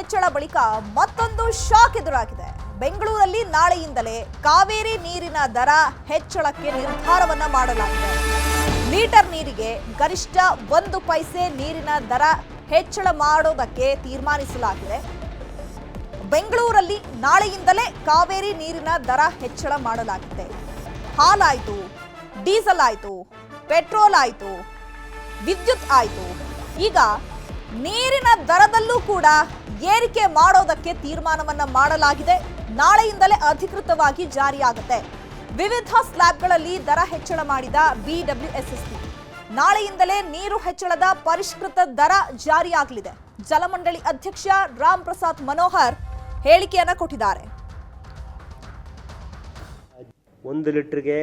ಹೆಚ್ಚಳ ಬಳಿಕ ಮತ್ತೊಂದು ಶಾಕ್ ಎದುರಾಗಿದೆ. ಬೆಂಗಳೂರಲ್ಲಿ ನಾಳೆಯಿಂದಲೇ ಕಾವೇರಿ ನೀರಿನ ದರ ಹೆಚ್ಚಳಕ್ಕೆ ನಿರ್ಧಾರವನ್ನ ಮಾಡಲಾಗಿದೆ. ಲೀಟರ್ ನೀರಿಗೆ ಗರಿಷ್ಠ ಒಂದು ಪೈಸೆ ನೀರಿನ ದರ ಹೆಚ್ಚಳ ಮಾಡೋದಕ್ಕೆ ತೀರ್ಮಾನಿಸಲಾಗಿದೆ. ಬೆಂಗಳೂರಲ್ಲಿ ನಾಳೆಯಿಂದಲೇ ಕಾವೇರಿ ನೀರಿನ ದರ ಹೆಚ್ಚಳ ಮಾಡಲಾಗಿದೆ. ಹಾಲಾಯಿತು, ಡೀಸೆಲ್ ಆಯಿತು, ಪೆಟ್ರೋಲ್ ಆಯಿತು, ವಿದ್ಯುತ್ ಆಯಿತು. ಈಗ ನೀರಿನ ದರದಲ್ಲೂ ಕೂಡ ಏರಿಕೆ ಮಾಡೋದಕ್ಕೆ ತೀರ್ಮಾನವನ್ನ ಮಾಡಲಾಗಿದೆ. ನಾಳೆಯಿಂದಲೇ ಅಧಿಕೃತವಾಗಿ ಜಾರಿಯಾಗುತ್ತೆ. ವಿವಿಧ ಸ್ಲ್ಯಾಬ್ಗಳಲ್ಲಿ ದರ ಹೆಚ್ಚಳ ಮಾಡಿದ ಬಿಡಬ್ಲ್ಯೂಎಸ್ಎಸ್ಪಿ ನಾಳೆಯಿಂದಲೇ ನೀರು ಹೆಚ್ಚಳದ ಪರಿಷ್ಕೃತ ದರ ಜಾರಿಯಾಗಲಿದೆ. ಜಲಮಂಡಳಿ ಅಧ್ಯಕ್ಷ ರಾಮ್ ಪ್ರಸಾದ್ ಮನೋಹರ್ ಹೇಳಿಕೆಯನ್ನ ಕೊಟ್ಟಿದ್ದಾರೆ. ಒಂದು ಲೀಟ್ರಿಗೆ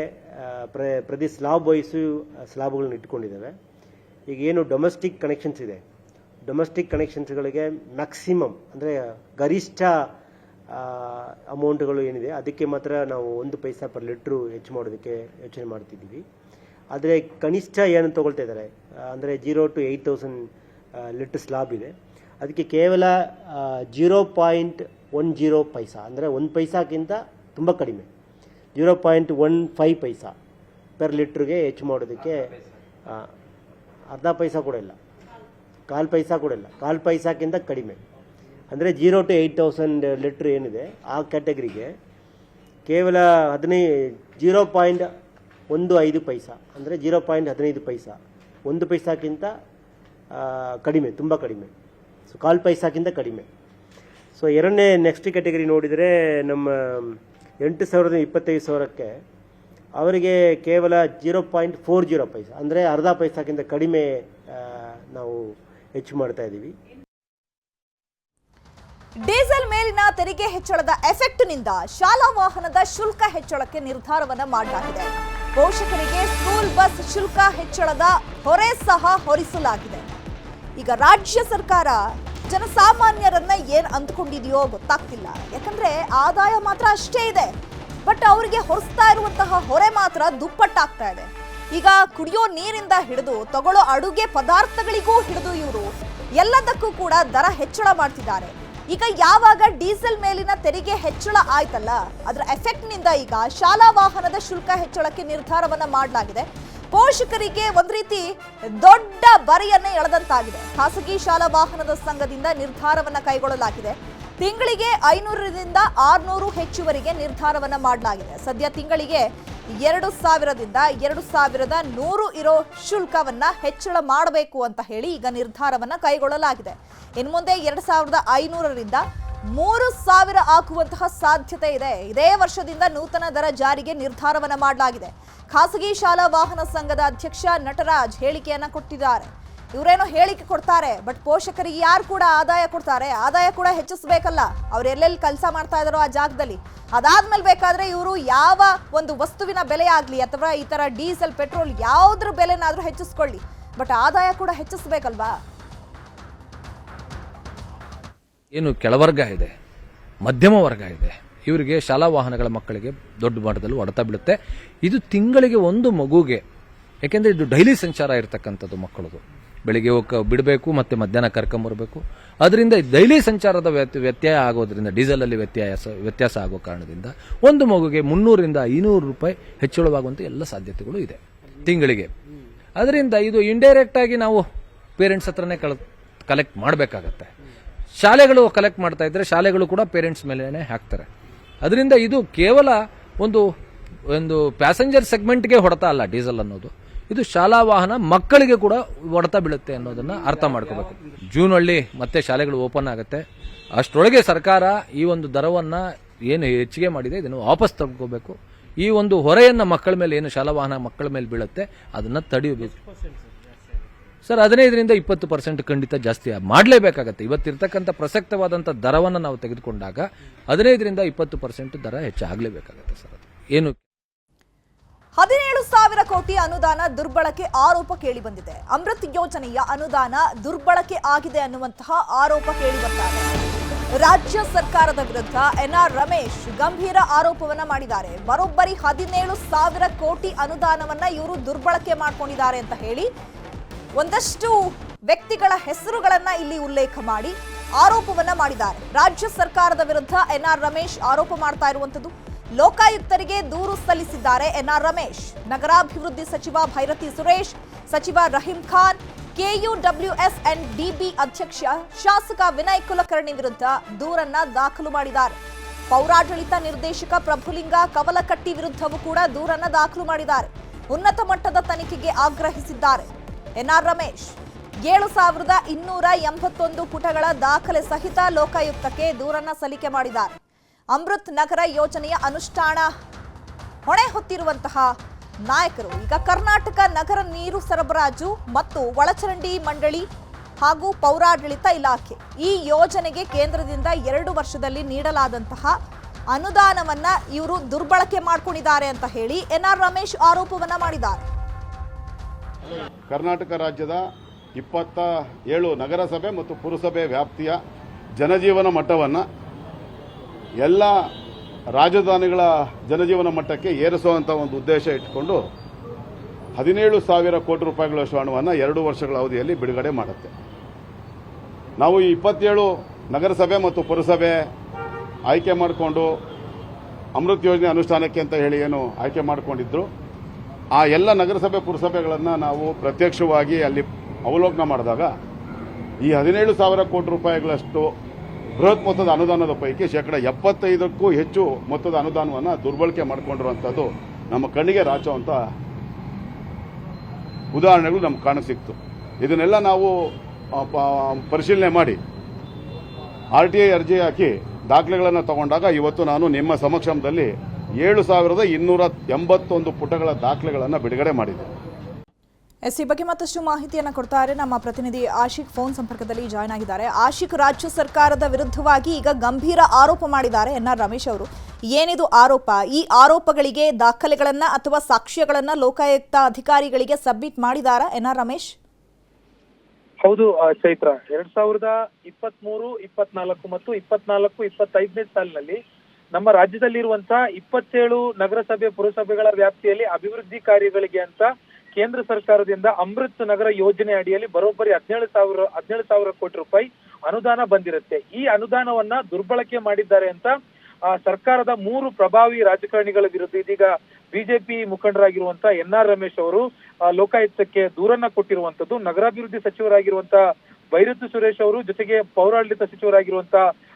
ಪ್ರ, ಪ್ರತಿ ಸ್ಲಾಬ್ ವಯಸ್ಸು ಸ್ಲಾಬ್ಗಳನ್ನ ಇಟ್ಕೊಂಡಿದ್ದಾವೆ. ಈಗ ಏನು ಡೊಮೆಸ್ಟಿಕ್ ಕನೆಕ್ಷನ್ಸ್ ಇದೆ. ಡೊಮೆಸ್ಟಿಕ್ ಕನೆಕ್ಷನ್ಸ್ಗಳಿಗೆ ಮ್ಯಾಕ್ಸಿಮಮ್ ಅಂದರೆ ಗರಿಷ್ಠ ಅಮೌಂಟ್ಗಳು ಏನಿದೆ, ಅದಕ್ಕೆ ಮಾತ್ರ ನಾವು ಒಂದು ಪೈಸಾ ಪರ್ ಲೀಟ್ರು ಹೆಚ್ಚು ಮಾಡೋದಕ್ಕೆ ಯೋಚನೆ ಮಾಡ್ತಿದ್ದೀವಿ. ಆದರೆ ಕನಿಷ್ಠ ಏನು ತೊಗೊಳ್ತಾ ಇದ್ದಾರೆ, ಅಂದರೆ zero to eight thousand litre slab ಇದೆ. ಅದಕ್ಕೆ ಕೇವಲ zero point one zero paisa, ಅಂದರೆ ಒಂದು ಪೈಸಾಕ್ಕಿಂತ ತುಂಬ ಕಡಿಮೆ. Zero point one five paisa per ಲೀಟ್ರಿಗೆ ಹೆಚ್ಚು ಮಾಡೋದಕ್ಕೆ ಅರ್ಧ ಪೈಸಾ ಕೂಡ ಇಲ್ಲ. ಕಾಲು ಪೈಸಾ ಕೂಡ ಇಲ್ಲ ಕಾಲು ಪೈಸಾಕ್ಕಿಂತ ಕಡಿಮೆ. ಅಂದರೆ zero to eight thousand litre ಏನಿದೆ, ಆ ಕ್ಯಾಟಗರಿಗೆ ಕೇವಲ ಹದಿನೈ, ಜೀರೋ ಪಾಯಿಂಟ್ ಒಂದು ಐದು ಪೈಸಾ. ಅಂದರೆ ಜೀರೋ ಪಾಯಿಂಟ್ ಹದಿನೈದು ಪೈಸಾ. ಒಂದು ಪೈಸಾಕ್ಕಿಂತ ಕಡಿಮೆ, ತುಂಬ ಕಡಿಮೆ. ಸೊ ಕಾಲು ಪೈಸಾಕ್ಕಿಂತ ಕಡಿಮೆ. ಸೊ ಎರಡನೇ ನೆಕ್ಸ್ಟ್ ಕ್ಯಾಟಗರಿ ನೋಡಿದರೆ ನಮ್ಮ ಎಂಟು ಸಾವಿರದ ಇಪ್ಪತ್ತೈದು ಸಾವಿರಕ್ಕೆ ಅವರಿಗೆ ಕೇವಲ zero point four zero paisa. ಅಂದರೆ ಅರ್ಧ ಪೈಸಾಕ್ಕಿಂತ ಕಡಿಮೆ ನಾವು ಹೆಚ್ಚು ಮಾಡ್ತಾ ಇದ್ದೀವಿ ಡೀಸೆಲ್ ಮೇಲಿನ ತೆರಿಗೆ ಹೆಚ್ಚಳದ ಎಫೆಕ್ಟ್ನಿಂದ ಶಾಲಾ ವಾಹನದ ಶುಲ್ಕ ಹೆಚ್ಚಳಕ್ಕೆ ನಿರ್ಧಾರವನ್ನ ಮಾಡಲಾಗಿದೆ. ಪೋಷಕರಿಗೆ ಸ್ಕೂಲ್ ಬಸ್ ಶುಲ್ಕ ಹೆಚ್ಚಳದ ಹೊರೆ ಸಹ ಹೊರಿಸಲಾಗಿದೆ. ಈಗ ರಾಜ್ಯ ಸರ್ಕಾರ ಜನಸಾಮಾನ್ಯರನ್ನ ಏನ್ ಅಂದ್ಕೊಂಡಿದೆಯೋ ಗೊತ್ತಾಗ್ತಿಲ್ಲ. ಯಾಕಂದ್ರೆ ಆದಾಯ ಮಾತ್ರ ಅಷ್ಟೇ ಇದೆ. ಬಟ್ ಅವರಿಗೆ ಹೊರಿಸ್ತಾ ಇರುವಂತಹ ಹೊರೆ ಮಾತ್ರ ದುಪ್ಪಟ್ಟಾಗ್ತಾ ಇದೆ. ಈಗ ಕುಡಿಯೋ ನೀರಿಂದ ಹಿಡಿದು ತಗೊಳ್ಳೋ ಅಡುಗೆ ಪದಾರ್ಥಗಳಿಗೂ ಹಿಡಿದು ಇವರು. ಎಲ್ಲದಕ್ಕೂ ಕೂಡ ದರ ಹೆಚ್ಚಳ ಮಾಡ್ತಿದ್ದಾರೆ. ಈಗ ಯಾವಾಗ ಡೀಸೆಲ್ ಮೇಲಿನ ತೆರಿಗೆ ಹೆಚ್ಚಳ ಆಯ್ತಲ್ಲ, ಅದರ ಎಫೆಕ್ಟ್ನಿಂದ ಈಗ ಶಾಲಾ ವಾಹನದ ಶುಲ್ಕ ಹೆಚ್ಚಳಕ್ಕೆ ನಿರ್ಧಾರವನ್ನ ಮಾಡಲಾಗಿದೆ. ಪೋಷಕರಿಗೆ ಒಂದ್ ರೀತಿ ದೊಡ್ಡ ಬರೆಯನ್ನೇ ಎಳೆದಂತಾಗಿದೆ. ಖಾಸಗಿ ಶಾಲಾ ವಾಹನದ ಸಂಘದಿಂದ ನಿರ್ಧಾರವನ್ನ ಕೈಗೊಳ್ಳಲಾಗಿದೆ. ತಿಂಗಳಿಗೆ ಐನೂರರಿಂದ ಆರ್ನೂರು ಹೆಚ್ಚುವರಿಗೆ ನಿರ್ಧಾರವನ್ನ ಮಾಡಲಾಗಿದೆ. ಸದ್ಯ ತಿಂಗಳಿಗೆ ಎರಡು ಸಾವಿರದಿಂದ ಎರಡು ಸಾವಿರದ ನೂರು ಇರೋ ಶುಲ್ಕವನ್ನ ಹೆಚ್ಚಳ ಮಾಡಬೇಕು ಅಂತ ಹೇಳಿ ಈಗ ನಿರ್ಧಾರವನ್ನ ಕೈಗೊಳ್ಳಲಾಗಿದೆ. ಇನ್ನು ಮುಂದೆ ಎರಡು ಸಾವಿರದ ಐನೂರರಿಂದ ಮೂರು ಸಾವಿರ ಹಾಕುವಂತಹ ಸಾಧ್ಯತೆ ಇದೆ. ಇದೇ ವರ್ಷದಿಂದ ನೂತನ ದರ ಜಾರಿಗೆ ನಿರ್ಧಾರವನ್ನ ಮಾಡಲಾಗಿದೆ. ಖಾಸಗಿ ಶಾಲಾ ವಾಹನ ಸಂಘದ ಅಧ್ಯಕ್ಷ ನಟರಾಜ್ ಹೇಳಿಕೆಯನ್ನ ಕೊಟ್ಟಿದ್ದಾರೆ. ಇವರೇನೋ ಹೇಳಿಕೆ ಕೊಡ್ತಾರೆ ಬಟ್ ಪೋಷಕರಿಗೆ ಯಾರು ಕೂಡ ಆದಾಯ ಕೊಡ್ತಾರೆ? ಆದಾಯ ಕೂಡ ಹೆಚ್ಚಿಸಬೇಕಲ್ಲ. ಅವ್ರು ಎಲ್ಲೆಲ್ಲಿ ಕೆಲಸ ಮಾಡ್ತಾ ಇದಾರೋ ಆ ಜಾಗದಲ್ಲಿ. ಅದಾದ್ಮೇಲೆ ಬೇಕಾದ್ರೆ ಇವರು ಯಾವ ಒಂದು ವಸ್ತುವಿನ ಬೆಲೆ ಆಗಲಿ ಅಥವಾ ಈ ತರ ಡೀಸೆಲ್, ಪೆಟ್ರೋಲ್ ಯಾವುದ್ರ ಬೆಲೆನಾದ್ರೂ ಹೆಚ್ಚಿಸ್ಕೊಳ್ಳಿ. ಬಟ್ ಆದಾಯ ಕೂಡ ಹೆಚ್ಚಿಸ್ಬೇಕಲ್ವಾ? ಏನು ಕೆಳವರ್ಗ ಇದೆ, ಮಧ್ಯಮ ವರ್ಗ ಇದೆ. ಇವರಿಗೆ ಶಾಲಾ ವಾಹನಗಳ ಮಕ್ಕಳಿಗೆ ದೊಡ್ಡ ಮಟ್ಟದಲ್ಲಿ ಹೊಡೆತ ಬೀಳುತ್ತೆ. ಇದು ತಿಂಗಳಿಗೆ ಒಂದು ಮಗುಗೆ ಯಾಕೆಂದ್ರೆ ಇದು ಡೈಲಿ ಸಂಚಾರ ಇರತಕ್ಕಂಥದ್ದು ಮಕ್ಕಳದು. ಬೆಳಿಗ್ಗೆ ಹೋಗಿ ಬಿಡಬೇಕು, ಮತ್ತೆ ಮಧ್ಯಾಹ್ನ ಕರ್ಕೊಂಬರಬೇಕು ಅದರಿಂದ ಡೈಲಿ ಸಂಚಾರದ ವ್ಯತ್ಯ- ವ್ಯತ್ಯಯ ಆಗೋದ್ರಿಂದ ಡೀಸೆಲ್ ಅಲ್ಲಿ ವ್ಯತ್ಯಾಸ ವ್ಯತ್ಯಾಸ ಆಗೋ ಕಾರಣದಿಂದ ಒಂದು ಮಗುಗೆ ಮುನ್ನೂರಿಂದ ಐನೂರು ರೂಪಾಯಿ ಹೆಚ್ಚಳವಾಗುವಂತ ಎಲ್ಲ ಸಾಧ್ಯತೆಗಳು ಇದೆ. ತಿಂಗಳಿಗೆ. ಅದರಿಂದ ಇದು ಇಂಡೈರೆಕ್ಟ್ ಆಗಿ ನಾವು ಪೇರೆಂಟ್ಸ್ ಹತ್ರನೇ ಕಲೆಕ್ಟ್ ಮಾಡಬೇಕಾಗತ್ತೆ. ಶಾಲೆಗಳು ಕಲೆಕ್ಟ್ ಮಾಡ್ತಾ ಇದ್ರೆ ಶಾಲೆಗಳು ಕೂಡ ಪೇರೆಂಟ್ಸ್ ಮೇಲೆ ಹಾಕ್ತಾರೆ. ಅದರಿಂದ ಇದು ಕೇವಲ ಒಂದು ಒಂದು ಪ್ಯಾಸೆಂಜರ್ ಸೆಗ್ಮೆಂಟ್ಗೆ ಹೊಡೆತ ಅಲ್ಲ ಡೀಸೆಲ್ ಅನ್ನೋದು. ಇದು ಶಾಲಾ ವಾಹನ ಮಕ್ಕಳಿಗೆ ಕೂಡ ಹೊಡೆತ ಬೀಳುತ್ತೆ ಅನ್ನೋದನ್ನ ಅರ್ಥ ಮಾಡ್ಕೋಬೇಕು. ಜೂನ್ ಹಳ್ಳಿ ಮತ್ತೆ ಶಾಲೆಗಳು ಓಪನ್ ಆಗುತ್ತೆ. ಅಷ್ಟರೊಳಗೆ ಸರ್ಕಾರ ಈ ಒಂದು ದರವನ್ನ ಏನು ಹೆಚ್ಚಿಗೆ ಮಾಡಿದೆ, ಇದನ್ನು ವಾಪಸ್ ತಗೋಬೇಕು ಈ ಒಂದು ಹೊರೆಯನ್ನ ಮಕ್ಕಳ ಮೇಲೆ, ಏನು ಶಾಲಾ ವಾಹನ ಮಕ್ಕಳ ಮೇಲೆ ಬೀಳುತ್ತೆ, ಅದನ್ನ ತಡೆಯಬೇಕು. ಸರ್, ಹದಿನೈದರಿಂದ ಇಪ್ಪತ್ತು ಪರ್ಸೆಂಟ್ ಖಂಡಿತ ಜಾಸ್ತಿ ಮಾಡಲೇಬೇಕಾಗತ್ತೆ. ಇವತ್ತಿರ್ತಕ್ಕಂಥ ಪ್ರಸಕ್ತವಾದಂಥ ದರವನ್ನು ನಾವು ತೆಗೆದುಕೊಂಡಾಗ ಹದಿನೈದರಿಂದ ಇಪ್ಪತ್ತು ಪರ್ಸೆಂಟ್ ದರ ಹೆಚ್ಚಾಗಲೇಬೇಕಾಗತ್ತೆ ಸರ್ ಏನು ಹದಿನೇಳು ಸಾವಿರ ಕೋಟಿ ಅನುದಾನ ದುರ್ಬಳಕೆ ಆರೋಪ ಕೇಳಿಬಂದಿದೆ ಅಮೃತ್ ಯೋಜನೆಯ ಅನುದಾನ ದುರ್ಬಳಕೆ ಆಗಿದೆ ಅನ್ನುವಂತಹ ಆರೋಪ ಕೇಳಿ ಇದೆ ರಾಜ್ಯ ಸರ್ಕಾರದ ವಿರುದ್ಧ ಎನ್ಆರ್ ರಮೇಶ್ ಗಂಭೀರ ಆರೋಪವನ್ನ ಮಾಡಿದ್ದಾರೆ. ಬರೋಬ್ಬರಿ ಹದಿನೇಳು ಸಾವಿರ ಕೋಟಿ ಅನುದಾನವನ್ನ ಇವರು ದುರ್ಬಳಕೆ ಮಾಡ್ಕೊಂಡಿದ್ದಾರೆ ಅಂತ ಹೇಳಿ ಒಂದಷ್ಟು ವ್ಯಕ್ತಿಗಳ ಹೆಸರುಗಳನ್ನ ಇಲ್ಲಿ ಉಲ್ಲೇಖ ಮಾಡಿ ಆರೋಪವನ್ನ ಮಾಡಿದ್ದಾರೆ. ರಾಜ್ಯ ಸರ್ಕಾರದ ವಿರುದ್ಧ ಎನ್ಆರ್ ರಮೇಶ್ ಆರೋಪ ಮಾಡ್ತಾ ಇರುವಂತದ್ದು ಲೋಕಾಯುಕ್ತರಿಗೆ ದೂರು ಸಲ್ಲಿಸಿದ್ದಾರೆ ಎನ್ಆರ್ ರಮೇಶ್. ನಗರಾಭಿವೃದ್ಧಿ ಸಚಿವ ಭೈರತಿ ಸುರೇಶ್, ಸಚಿವ Rahim Khan, KUWS and DB ಅಧ್ಯಕ್ಷ ಶಾಸಕ ವಿನಯ್ ಕುಲಕರ್ಣಿ ವಿರುದ್ಧ ದೂರನ್ನ ದಾಖಲು ಮಾಡಿದ್ದಾರೆ. ಪೌರಾಡಳಿತ ನಿರ್ದೇಶಕ ಪ್ರಭುಲಿಂಗ ಕವಲಕಟ್ಟಿ ವಿರುದ್ಧವೂ ಕೂಡ ದೂರನ್ನ ದಾಖಲು ಮಾಡಿದ್ದಾರೆ. ಉನ್ನತ ಮಟ್ಟದ ತನಿಖೆಗೆ ಆಗ್ರಹಿಸಿದ್ದಾರೆ. ಎನ್ಆರ್ ರಮೇಶ್, ಏಳು ಸಾವಿರದ ಇನ್ನೂರ ಎಂಬತ್ತೊಂದು ಪುಟಗಳ ದಾಖಲೆ ಸಹಿತ ಲೋಕಾಯುಕ್ತಕ್ಕೆ ದೂರನ್ನ ಸಲ್ಲಿಕೆ ಮಾಡಿದ್ದಾರೆ. ಅಮೃತ್ ನಗರ ಯೋಜನೆಯ ಅನುಷ್ಠಾನ ಹೊಣೆ ಹೊತ್ತಿರುವಂತಹ ನಾಯಕರು. ಈಗ ಕರ್ನಾಟಕ ನಗರ ನೀರು ಸರಬರಾಜು ಮತ್ತು ಒಳಚರಂಡಿ ಮಂಡಳಿ ಹಾಗೂ ಪೌರಾಡಳಿತ ಇಲಾಖೆ ಈ ಯೋಜನೆಗೆ ಕೇಂದ್ರದಿಂದ ಎರಡು ವರ್ಷದಲ್ಲಿ ನೀಡಲಾದಂತಹ ಅನುದಾನವನ್ನ ಇವರು ದುರ್ಬಳಕೆ ಮಾಡ್ಕೊಂಡಿದ್ದಾರೆ ಅಂತ ಹೇಳಿ ಎನ್ಆರ್ ರಮೇಶ್ ಆರೋಪವನ್ನ ಮಾಡಿದ್ದಾರೆ. ಕರ್ನಾಟಕ ರಾಜ್ಯದ ಇಪ್ಪತ್ತ ಏಳು ನಗರಸಭೆ ಮತ್ತು ಪುರಸಭೆ ವ್ಯಾಪ್ತಿಯ ಜನಜೀವನ ಮಟ್ಟವನ್ನು ಎಲ್ಲ ರಾಜಧಾನಿಗಳ ಜನಜೀವನ ಮಟ್ಟಕ್ಕೆ ಏರಿಸುವಂಥ ಒಂದು ಉದ್ದೇಶ ಇಟ್ಟುಕೊಂಡು ಹದಿನೇಳು ಸಾವಿರ ಕೋಟಿ ರೂಪಾಯಿಗಳಷ್ಟು ಹಣವನ್ನು ಎರಡು ವರ್ಷಗಳ ಅವಧಿಯಲ್ಲಿ ಬಿಡುಗಡೆ ಮಾಡುತ್ತೆ. ನಾವು ಈ ಇಪ್ಪತ್ತೇಳು ನಗರಸಭೆ ಮತ್ತು ಪುರಸಭೆ ಆಯ್ಕೆ ಮಾಡಿಕೊಂಡು ಅಮೃತ್ ಯೋಜನೆ ಅನುಷ್ಠಾನಕ್ಕೆ ಅಂತ ಹೇಳಿ ಏನು ಆಯ್ಕೆ ಮಾಡಿಕೊಂಡಿದ್ರು. ಆ ಎಲ್ಲ ನಗರಸಭೆ, ಪುರಸಭೆಗಳನ್ನು ನಾವು ಪ್ರತ್ಯಕ್ಷವಾಗಿ ಅಲ್ಲಿ ಅವಲೋಕನ ಮಾಡಿದಾಗ ಈ ಹದಿನೇಳು ಸಾವಿರ ಕೋಟಿ ರೂಪಾಯಿಗಳಷ್ಟು ಬೃಹತ್ ಮೊತ್ತದ ಅನುದಾನದ ಪೈಕಿ ಶೇಕಡ ಎಪ್ಪತ್ತೈದಕ್ಕೂ ಹೆಚ್ಚು ಮೊತ್ತದ ಅನುದಾನವನ್ನು ದುರ್ಬಳಕೆ ಮಾಡಿಕೊಂಡಿರುವಂಥದ್ದು ನಮ್ಮ ಕಣ್ಣಿಗೆ ರಾಚುವಂಥ ಉದಾಹರಣೆಗಳು ನಮ್ಗೆ ಕಾಣಸಿಕ್ತು. ಇದನ್ನೆಲ್ಲ ನಾವು ಪರಿಶೀಲನೆ ಮಾಡಿ. ಆರ್ ಟಿ ಐ ಅರ್ಜಿ ಹಾಕಿ ದಾಖಲೆಗಳನ್ನು ತಗೊಂಡಾಗ ಇವತ್ತು ನಾನು ನಿಮ್ಮ ಸಮಕ್ಷಮದಲ್ಲಿ ಏಳು ಸಾವಿರದ ಇನ್ನೂರ ಎಂಬತ್ತೊಂದು ಪುಟಗಳ ದಾಖಲೆಗಳನ್ನು ಬಿಡುಗಡೆ ಮಾಡಿದ್ದೆ. ಎಸ್ ಈ ಬಗ್ಗೆ ಮತ್ತಷ್ಟು ಮಾಹಿತಿಯನ್ನು ಕೊಡ್ತಾರೆ ನಮ್ಮ ಪ್ರತಿನಿಧಿ ಆಶಿಕ್ ಫೋನ್ ಸಂಪರ್ಕದಲ್ಲಿ ಜಾಯ್ನ್ ಆಗಿದ್ದಾರೆ. ಆಶಿಕ್, ರಾಜ್ಯ ಸರ್ಕಾರದ ವಿರುದ್ಧವಾಗಿ ಈಗ ಗಂಭೀರ ಆರೋಪ ಮಾಡಿದ್ದಾರೆ ಎನ್ ಆರ್ ರಮೇಶ್ ಅವರು. ಏನಿದು ಆರೋಪ? ಈ ಆರೋಪಗಳಿಗೆ ದಾಖಲೆಗಳನ್ನ ಅಥವಾ ಸಾಕ್ಷ್ಯಗಳನ್ನ ಲೋಕಾಯುಕ್ತ ಅಧಿಕಾರಿಗಳಿಗೆ ಸಬ್ಮಿಟ್ ಮಾಡಿದಾರ ಎನ್ ಆರ್ ರಮೇಶ್? ಹೌದು ಚೈತ್ರ. ಎರಡ್ ಸಾವಿರದ ಇಪ್ಪತ್ತ್ ಮೂರು ಇಪ್ಪತ್ನಾಲ್ಕು ಮತ್ತು ಇಪ್ಪತ್ನಾಲ್ಕು, ಇಪ್ಪತ್ತೈದನೇ ಸಾಲಿನಲ್ಲಿ ನಮ್ಮ ರಾಜ್ಯದಲ್ಲಿರುವಂತಹ ಇಪ್ಪತ್ತೇಳು ನಗರಸಭೆ, ಪುರಸಭೆಗಳ ವ್ಯಾಪ್ತಿಯಲ್ಲಿ ಅಭಿವೃದ್ಧಿ ಕಾರ್ಯಗಳಿಗೆ ಅಂತ ಕೇಂದ್ರ ಸರ್ಕಾರದಿಂದ ಅಮೃತ್ ನಗರ ಯೋಜನೆ ಅಡಿಯಲ್ಲಿ ಬರೋಬ್ಬರಿ ಹದಿನೇಳು ಸಾವಿರ ಹದಿನೇಳು ಸಾವಿರ ಕೋಟಿ ರೂಪಾಯಿ ಅನುದಾನ ಬಂದಿರುತ್ತೆ. ಈ ಅನುದಾನವನ್ನ ದುರ್ಬಳಕೆ ಮಾಡಿದ್ದಾರೆ ಅಂತ ಆ, ಸರ್ಕಾರದ ಮೂರು ಪ್ರಭಾವಿ ರಾಜಕಾರಣಿಗಳ ವಿರುದ್ಧ ಇದೀಗ ಬಿಜೆಪಿ ಮುಖಂಡರಾಗಿರುವಂತ ಎನ್ ಆರ್ ರಮೇಶ್ ಅವರು ಲೋಕಾಯುಕ್ತಕ್ಕೆ ದೂರನ್ನ ಕೊಟ್ಟಿರುವಂತದ್ದು. ನಗರಾಭಿವೃದ್ಧಿ ಸಚಿವರಾಗಿರುವಂತ ಭೈರತಿ ಸುರೇಶ್ ಅವರು ಜೊತೆಗೆ ಪೌರಾಡಳಿತ ಸಚಿವರಾಗಿರುವಂತ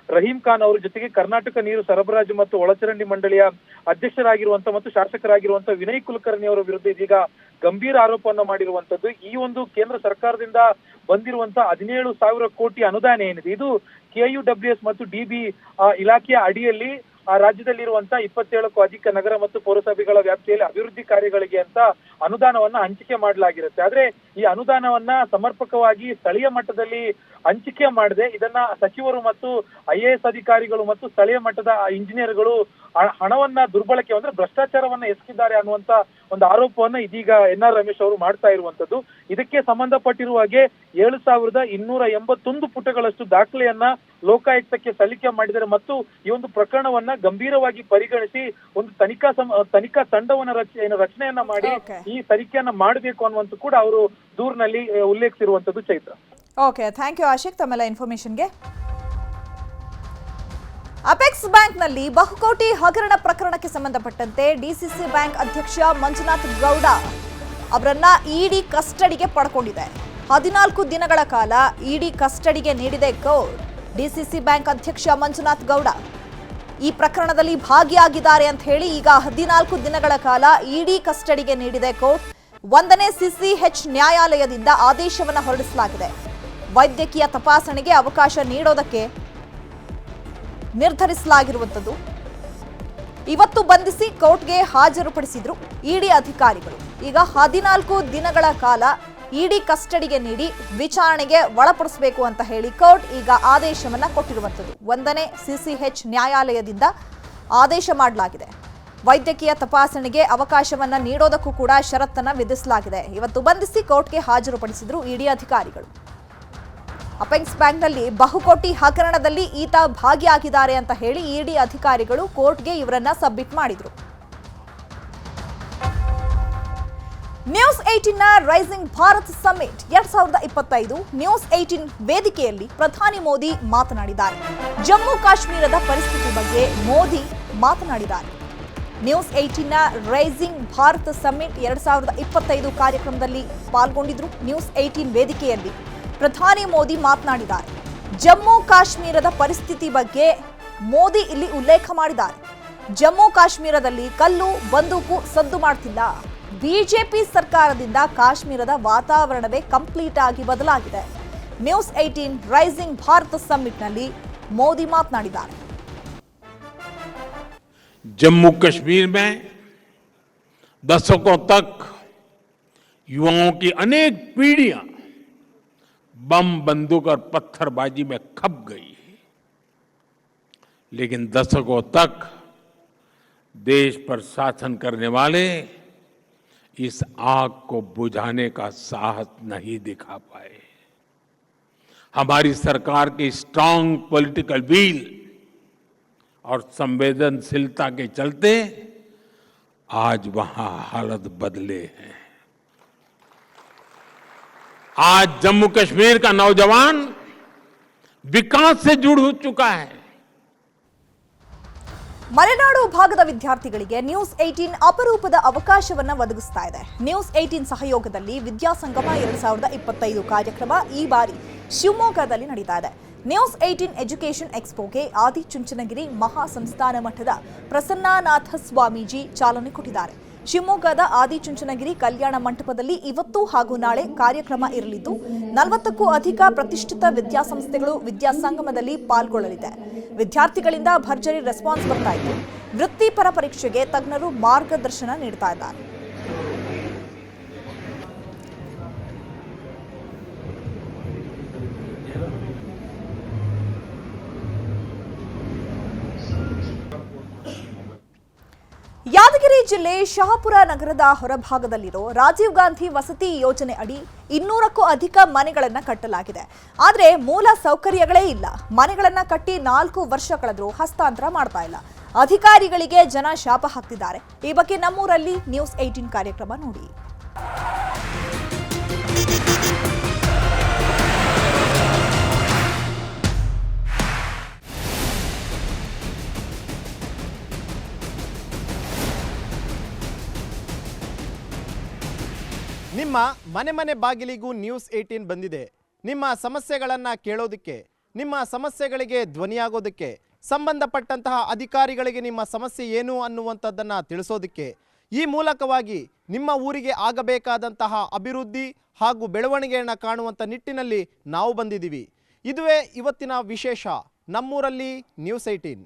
ರಹೀಂ ಖಾನ್ ಅವರು ಜೊತೆಗೆ ಕರ್ನಾಟಕ ನೀರು ಸರಬರಾಜು ಮತ್ತು ಒಳಚರಂಡಿ ಮಂಡಳಿಯ ಅಧ್ಯಕ್ಷರಾಗಿರುವಂತ ಮತ್ತು ಶಾಸಕರಾಗಿರುವಂತ ವಿನಯ್ ಕುಲಕರ್ಣಿ ಅವರ ವಿರುದ್ಧ ಇದೀಗ ಗಂಭೀರ ಆರೋಪವನ್ನು ಮಾಡಿರುವಂತದ್ದು. ಈ ಒಂದು ಕೇಂದ್ರ ಸರ್ಕಾರದಿಂದ ಬಂದಿರುವಂತ ಹದಿನೇಳು ಸಾವಿರ ಕೋಟಿ ಅನುದಾನ ಏನಿದೆ? ಇದು ಕೆಯುಡಬ್ಲ್ಯೂಎಸ್ ಮತ್ತು ಡಿಬಿ ಇಲಾಖೆಯ ಅಡಿಯಲ್ಲಿ, ಆ, ರಾಜ್ಯದಲ್ಲಿರುವಂತ ಇಪ್ಪತ್ತೇಳಕ್ಕೂ ಅಧಿಕ ನಗರ ಮತ್ತು ಪೌರಸಭೆಗಳ ವ್ಯಾಪ್ತಿಯಲ್ಲಿ ಅಭಿವೃದ್ಧಿ ಕಾರ್ಯಗಳಿಗೆ ಅಂತ ಅನುದಾನವನ್ನ ಹಂಚಿಕೆ ಮಾಡಲಾಗಿರುತ್ತೆ. ಆದ್ರೆ ಈ ಅನುದಾನವನ್ನ ಸಮರ್ಪಕವಾಗಿ ಸ್ಥಳೀಯ ಮಟ್ಟದಲ್ಲಿ ಹಂಚಿಕೆ ಮಾಡದೆ. ಇದನ್ನ ಸಚಿವರು ಮತ್ತು ಐ ಎ ಎಸ್ ಅಧಿಕಾರಿಗಳು ಮತ್ತು ಸ್ಥಳೀಯ ಮಟ್ಟದ ಇಂಜಿನಿಯರ್ಗಳು ಹಣವನ್ನ ದುರ್ಬಳಕೆ ಅಂದ್ರೆ ಭ್ರಷ್ಟಾಚಾರವನ್ನ ಎಸಗಿದ್ದಾರೆ ಅನ್ನುವಂತ ಒಂದು ಆರೋಪವನ್ನ ಇದೀಗ ಎನ್ ಆರ್ ರಮೇಶ್ ಅವರು ಮಾಡ್ತಾ ಇರುವಂತದ್ದು. ಇದಕ್ಕೆ ಸಂಬಂಧಪಟ್ಟಿರುವ ಹಾಗೆ ಏಳು ಸಾವಿರದ ಇನ್ನೂರ ಎಂಬತ್ತೊಂದು ಪುಟಗಳಷ್ಟು ದಾಖಲೆಯನ್ನ ಲೋಕಾಯುಕ್ತಕ್ಕೆ ಸಲ್ಲಿಕೆ ಮಾಡಿದರೆ ಮತ್ತು ಈ ಒಂದು ಪ್ರಕರಣವನ್ನ ಗಂಭೀರವಾಗಿ ಪರಿಗಣಿಸಿ ಒಂದು ತನಿಖಾ ಸಮ ತನಿಖಾ ತಂಡವನ್ನ ರಚ ಏನು ರಚನೆಯನ್ನ ಮಾಡಿ ಈ ತನಿಖೆಯನ್ನ ಮಾಡಬೇಕು ಅನ್ನುವಂತ ಕೂಡ ಅವರು ದೂರಿನಲ್ಲಿ ಉಲ್ಲೇಖಿಸಿರುವಂತದ್ದು Chaitra. Okay thank you Ashik ತಮ್ಮೆಲ್ಲ ಇನ್ಫಾರ್ಮೇಶನ್ಗೆ ಅಪೆಕ್ಸ್ ಬ್ಯಾಂಕ್ನಲ್ಲಿ ಬಹುಕೋಟಿ ಹಗರಣ ಪ್ರಕರಣಕ್ಕೆ ಸಂಬಂಧಪಟ್ಟಂತೆ ಡಿಸಿಸಿ ಬ್ಯಾಂಕ್ ಅಧ್ಯಕ್ಷ ಮಂಜುನಾಥ್ ಗೌಡ ಅವರನ್ನ ಇಡಿ ಕಸ್ಟಡಿಗೆ ಪಡ್ಕೊಂಡಿದೆ. ಹದಿನಾಲ್ಕು ದಿನಗಳ ಕಾಲ ಇಡಿ ಕಸ್ಟಡಿಗೆ ನೀಡಿದೆ ಕೋರ್ಟ್ ಡಿಸಿಸಿ ಬ್ಯಾಂಕ್ ಅಧ್ಯಕ್ಷ ಮಂಜುನಾಥ್ ಗೌಡ. ಈ ಪ್ರಕರಣದಲ್ಲಿ ಭಾಗಿಯಾಗಿದ್ದಾರೆ ಅಂತ ಹೇಳಿ ಈಗ ಹದಿನಾಲ್ಕು ದಿನಗಳ ಕಾಲ ಇಡಿ ಕಸ್ಟಡಿಗೆ ನೀಡಿದೆ ಕೋರ್ಟ್. ಒಂದನೇ ಸಿಸಿಎಚ್ ನ್ಯಾಯಾಲಯದಿಂದ ಆದೇಶವನ್ನು ಹೊರಡಿಸಲಾಗಿದೆ. ವೈದ್ಯಕೀಯ ತಪಾಸಣೆಗೆ ಅವಕಾಶ ನೀಡೋದಕ್ಕೆ ನಿರ್ಧರಿಸಲಾಗಿರುವಂಥದ್ದು. ಇವತ್ತು ಬಂಧಿಸಿ ಕೋರ್ಟ್ಗೆ ಹಾಜರುಪಡಿಸಿದ್ರು ಇಡಿ ಅಧಿಕಾರಿಗಳು. ಈಗ ಹದಿನಾಲ್ಕು ದಿನಗಳ ಕಾಲ ಇಡಿ ಕಸ್ಟಡಿಗೆ ನೀಡಿ ವಿಚಾರಣೆಗೆ ಒಳಪಡಿಸಬೇಕು ಅಂತ ಹೇಳಿ ಕೋರ್ಟ್ ಈಗ ಆದೇಶವನ್ನ ಕೊಟ್ಟಿರುವಂಥದ್ದು. ಒಂದನೇ ಸಿಸಿಎಚ್ ನ್ಯಾಯಾಲಯದಿಂದ ಆದೇಶ ಮಾಡಲಾಗಿದೆ. ವೈದ್ಯಕೀಯ ತಪಾಸಣೆಗೆ ಅವಕಾಶವನ್ನ ನೀಡೋದಕ್ಕೂ ಕೂಡ ಷರತ್ತನ್ನು ವಿಧಿಸಲಾಗಿದೆ. ಇವತ್ತು ಬಂಧಿಸಿ ಕೋರ್ಟ್ಗೆ ಹಾಜರುಪಡಿಸಿದ್ರು ಇಡಿ ಅಧಿಕಾರಿಗಳು. ಅಪೆಕ್ಸ್ ಬ್ಯಾಂಕ್ನಲ್ಲಿ ಬಹುಕೋಟಿ ಹಗರಣದಲ್ಲಿ ಈತ ಭಾಗಿಯಾಗಿದ್ದಾರೆ ಅಂತ ಹೇಳಿ ಇಡಿ ಅಧಿಕಾರಿಗಳು ಕೋರ್ಟ್ಗೆ ಇವರನ್ನ ಸಬ್ಮಿಟ್ ಮಾಡಿದ್ರು. ನ್ಯೂಸ್ ಏಟಿನ್ನ ರೈಸಿಂಗ್ ಭಾರತ್ ಸಮ್ಮಿಟ್ ಎರಡ್ ಸಾವಿರದ ಇಪ್ಪತ್ತೈದು ನ್ಯೂಸ್ ಏಟಿನ್ ವೇದಿಕೆಯಲ್ಲಿ ಪ್ರಧಾನಿ ಮೋದಿ ಮಾತನಾಡಿದ್ದಾರೆ. ಜಮ್ಮು ಕಾಶ್ಮೀರದ ಪರಿಸ್ಥಿತಿ ಬಗ್ಗೆ ಮೋದಿ ಮಾತನಾಡಿದ್ದಾರೆ. ನ್ಯೂಸ್ ಏಟಿನ್ನ ರೈಸಿಂಗ್ ಭಾರತ್ ಸಮ್ಮಿಟ್ ಎರಡ್ ಸಾವಿರದ ಇಪ್ಪತ್ತೈದು ಕಾರ್ಯಕ್ರಮದಲ್ಲಿ ಪಾಲ್ಗೊಂಡಿದ್ರು ನ್ಯೂಸ್ ಏಟೀನ್ ವೇದಿಕೆಯಲ್ಲಿ. ಪ್ರಧಾನಿ ಮೋದಿ ಮಾತನಾಡಿದ್ದಾರೆ ಜಮ್ಮು ಕಾಶ್ಮೀರದ ಪರಿಸ್ಥಿತಿ ಬಗ್ಗೆ ಮೋದಿ ಇಲ್ಲಿ ಉಲ್ಲೇಖ ಮಾಡಿದ್ದಾರೆ ಜಮ್ಮು ಕಾಶ್ಮೀರದಲ್ಲಿ ಕಲ್ಲು ಬಂದೂಕು ಸದ್ದು ಮಾಡ್ತಿಲ್ಲ ಬಿಜೆಪಿ ಸರ್ಕಾರದಿಂದ ಕಾಶ್ಮೀರದ ವಾತಾವರಣವೇ ಕಂಪ್ಲೀಟ್ ಆಗಿ ಬದಲಾಗಿದೆ news eighteen rising Bharat ಸಮ್ಮಿಟ್ನಲ್ಲಿ Modi ಮಾತನಾಡಿದ್ದಾರೆ जम्मू कश्मीर में दशकों तक युवाओं की अनेक पीढ़ियां बम बंदूक और पत्थरबाजी में खप गई लेकिन दशकों तक देश पर शासन करने वाले इस आग को बुझाने का साहस नहीं दिखा पाए। हमारी सरकार की स्ट्रांग पॉलिटिकल व्हील और संवेदनशीलता के चलते आज वहाँ हालत बदले हैं। आज जम्मू कश्मीर का नौजवान विकास से जुड़ हो चुका है ಮಲೆನಾಡು ಭಾಗದ ವಿದ್ಯಾರ್ಥಿಗಳಿಗೆ ನ್ಯೂಸ್ ಏಟೀನ್ ಅಪರೂಪದ ಅವಕಾಶವನ್ನ ಒದಗಿಸ್ತಾ ಇದೆ ನ್ಯೂಸ್ ಏಟೀನ್ ಸಹಯೋಗದಲ್ಲಿ ವಿದ್ಯಾಸಂಗಮ ಎರಡ್ ಸಾವಿರದ ಇಪ್ಪತ್ತೈದು ಕಾರ್ಯಕ್ರಮ ಈ ಬಾರಿ ಶಿವಮೊಗ್ಗದಲ್ಲಿ ನಡೀತಾ ಇದೆ ನ್ಯೂಸ್ ಏಟೀನ್ ಎಜುಕೇಷನ್ ಎಕ್ಸ್ಪೋಗೆ ಆದಿಚುಂಚನಗಿರಿ ಮಹಾಸಂಸ್ಥಾನ ಮಠದ ಪ್ರಸನ್ನಾನಾಥ ಸ್ವಾಮೀಜಿ ಚಾಲನೆ ಕೊಟ್ಟಿದ್ದಾರೆ ಶಿವಮೊಗ್ಗದ ಆದಿಚುಂಚನಗಿರಿ ಕಲ್ಯಾಣ ಮಂಟಪದಲ್ಲಿ ಇವತ್ತು ಹಾಗೂ ನಾಳೆ ಕಾರ್ಯಕ್ರಮ ಇರಲಿದ್ದು, ನಲವತ್ತಕ್ಕೂ ಅಧಿಕ ಪ್ರತಿಷ್ಠಿತ ವಿದ್ಯಾಸಂಸ್ಥೆಗಳು ವಿದ್ಯಾಸಂಗಮದಲ್ಲಿ ಪಾಲ್ಗೊಳ್ಳಲಿದೆ. ವಿದ್ಯಾರ್ಥಿಗಳಿಂದ ಭರ್ಜರಿ ರೆಸ್ಪಾನ್ಸ್ ಬರ್ತಾ ಇತ್ತು. ವೃತ್ತಿಪರ ಪರೀಕ್ಷೆಗೆ ತಜ್ಞರು ಮಾರ್ಗದರ್ಶನ ನೀಡ್ತಾ ಇದ್ದಾರೆ. ಯಾದಗಿರಿ ಜಿಲ್ಲೆ ಶಹಾಪುರ ನಗರದ ಹೊರಭಾಗದಲ್ಲಿರೋ ರಾಜೀವ್ ಗಾಂಧಿ ವಸತಿ ಯೋಜನೆ ಅಡಿ ಇನ್ನೂರಕ್ಕೂ ಅಧಿಕ ಮನೆಗಳನ್ನ ಕಟ್ಟಲಾಗಿದೆ. ಆದರೆ ಮೂಲ ಸೌಕರ್ಯಗಳೇ ಇಲ್ಲ. ಮನೆಗಳನ್ನ ಕಟ್ಟಿ ನಾಲ್ಕು ವರ್ಷ ಕಳೆದರೂ ಹಸ್ತಾಂತರ ಮಾಡ್ತಾ ಇಲ್ಲ. ಅಧಿಕಾರಿಗಳಿಗೆ ಜನ ಶಾಪ ಹಾಕ್ತಿದ್ದಾರೆ. ಈ ಬಗ್ಗೆ ನಮ್ಮೂರಲ್ಲಿ ನ್ಯೂಸ್ ಏಟೀನ್ ಕಾರ್ಯಕ್ರಮ ನೋಡಿ. ನಿಮ್ಮ ಮನೆ ಮನೆ ಬಾಗಿಲಿಗೂ ನ್ಯೂಸ್ ಏಯ್ಟೀನ್ ಬಂದಿದೆ. ನಿಮ್ಮ ಸಮಸ್ಯೆಗಳನ್ನು ಕೇಳೋದಕ್ಕೆ, ನಿಮ್ಮ ಸಮಸ್ಯೆಗಳಿಗೆ ಧ್ವನಿಯಾಗೋದಕ್ಕೆ, ಸಂಬಂಧಪಟ್ಟಂತಹ ಅಧಿಕಾರಿಗಳಿಗೆ ನಿಮ್ಮ ಸಮಸ್ಯೆ ಏನು ಅನ್ನುವಂಥದ್ದನ್ನು ತಿಳಿಸೋದಕ್ಕೆ, ಈ ಮೂಲಕವಾಗಿ ನಿಮ್ಮ ಊರಿಗೆ ಆಗಬೇಕಾದಂತಹ ಅಭಿವೃದ್ಧಿ ಹಾಗೂ ಬೆಳವಣಿಗೆಯನ್ನು ಕಾಣುವಂಥ ನಿಟ್ಟಿನಲ್ಲಿ ನಾವು ಬಂದಿದ್ದೀವಿ. ಇದುವೇ ಇವತ್ತಿನ ವಿಶೇಷ ನಮ್ಮೂರಲ್ಲಿ ನ್ಯೂಸ್ ಏಯ್ಟೀನ್.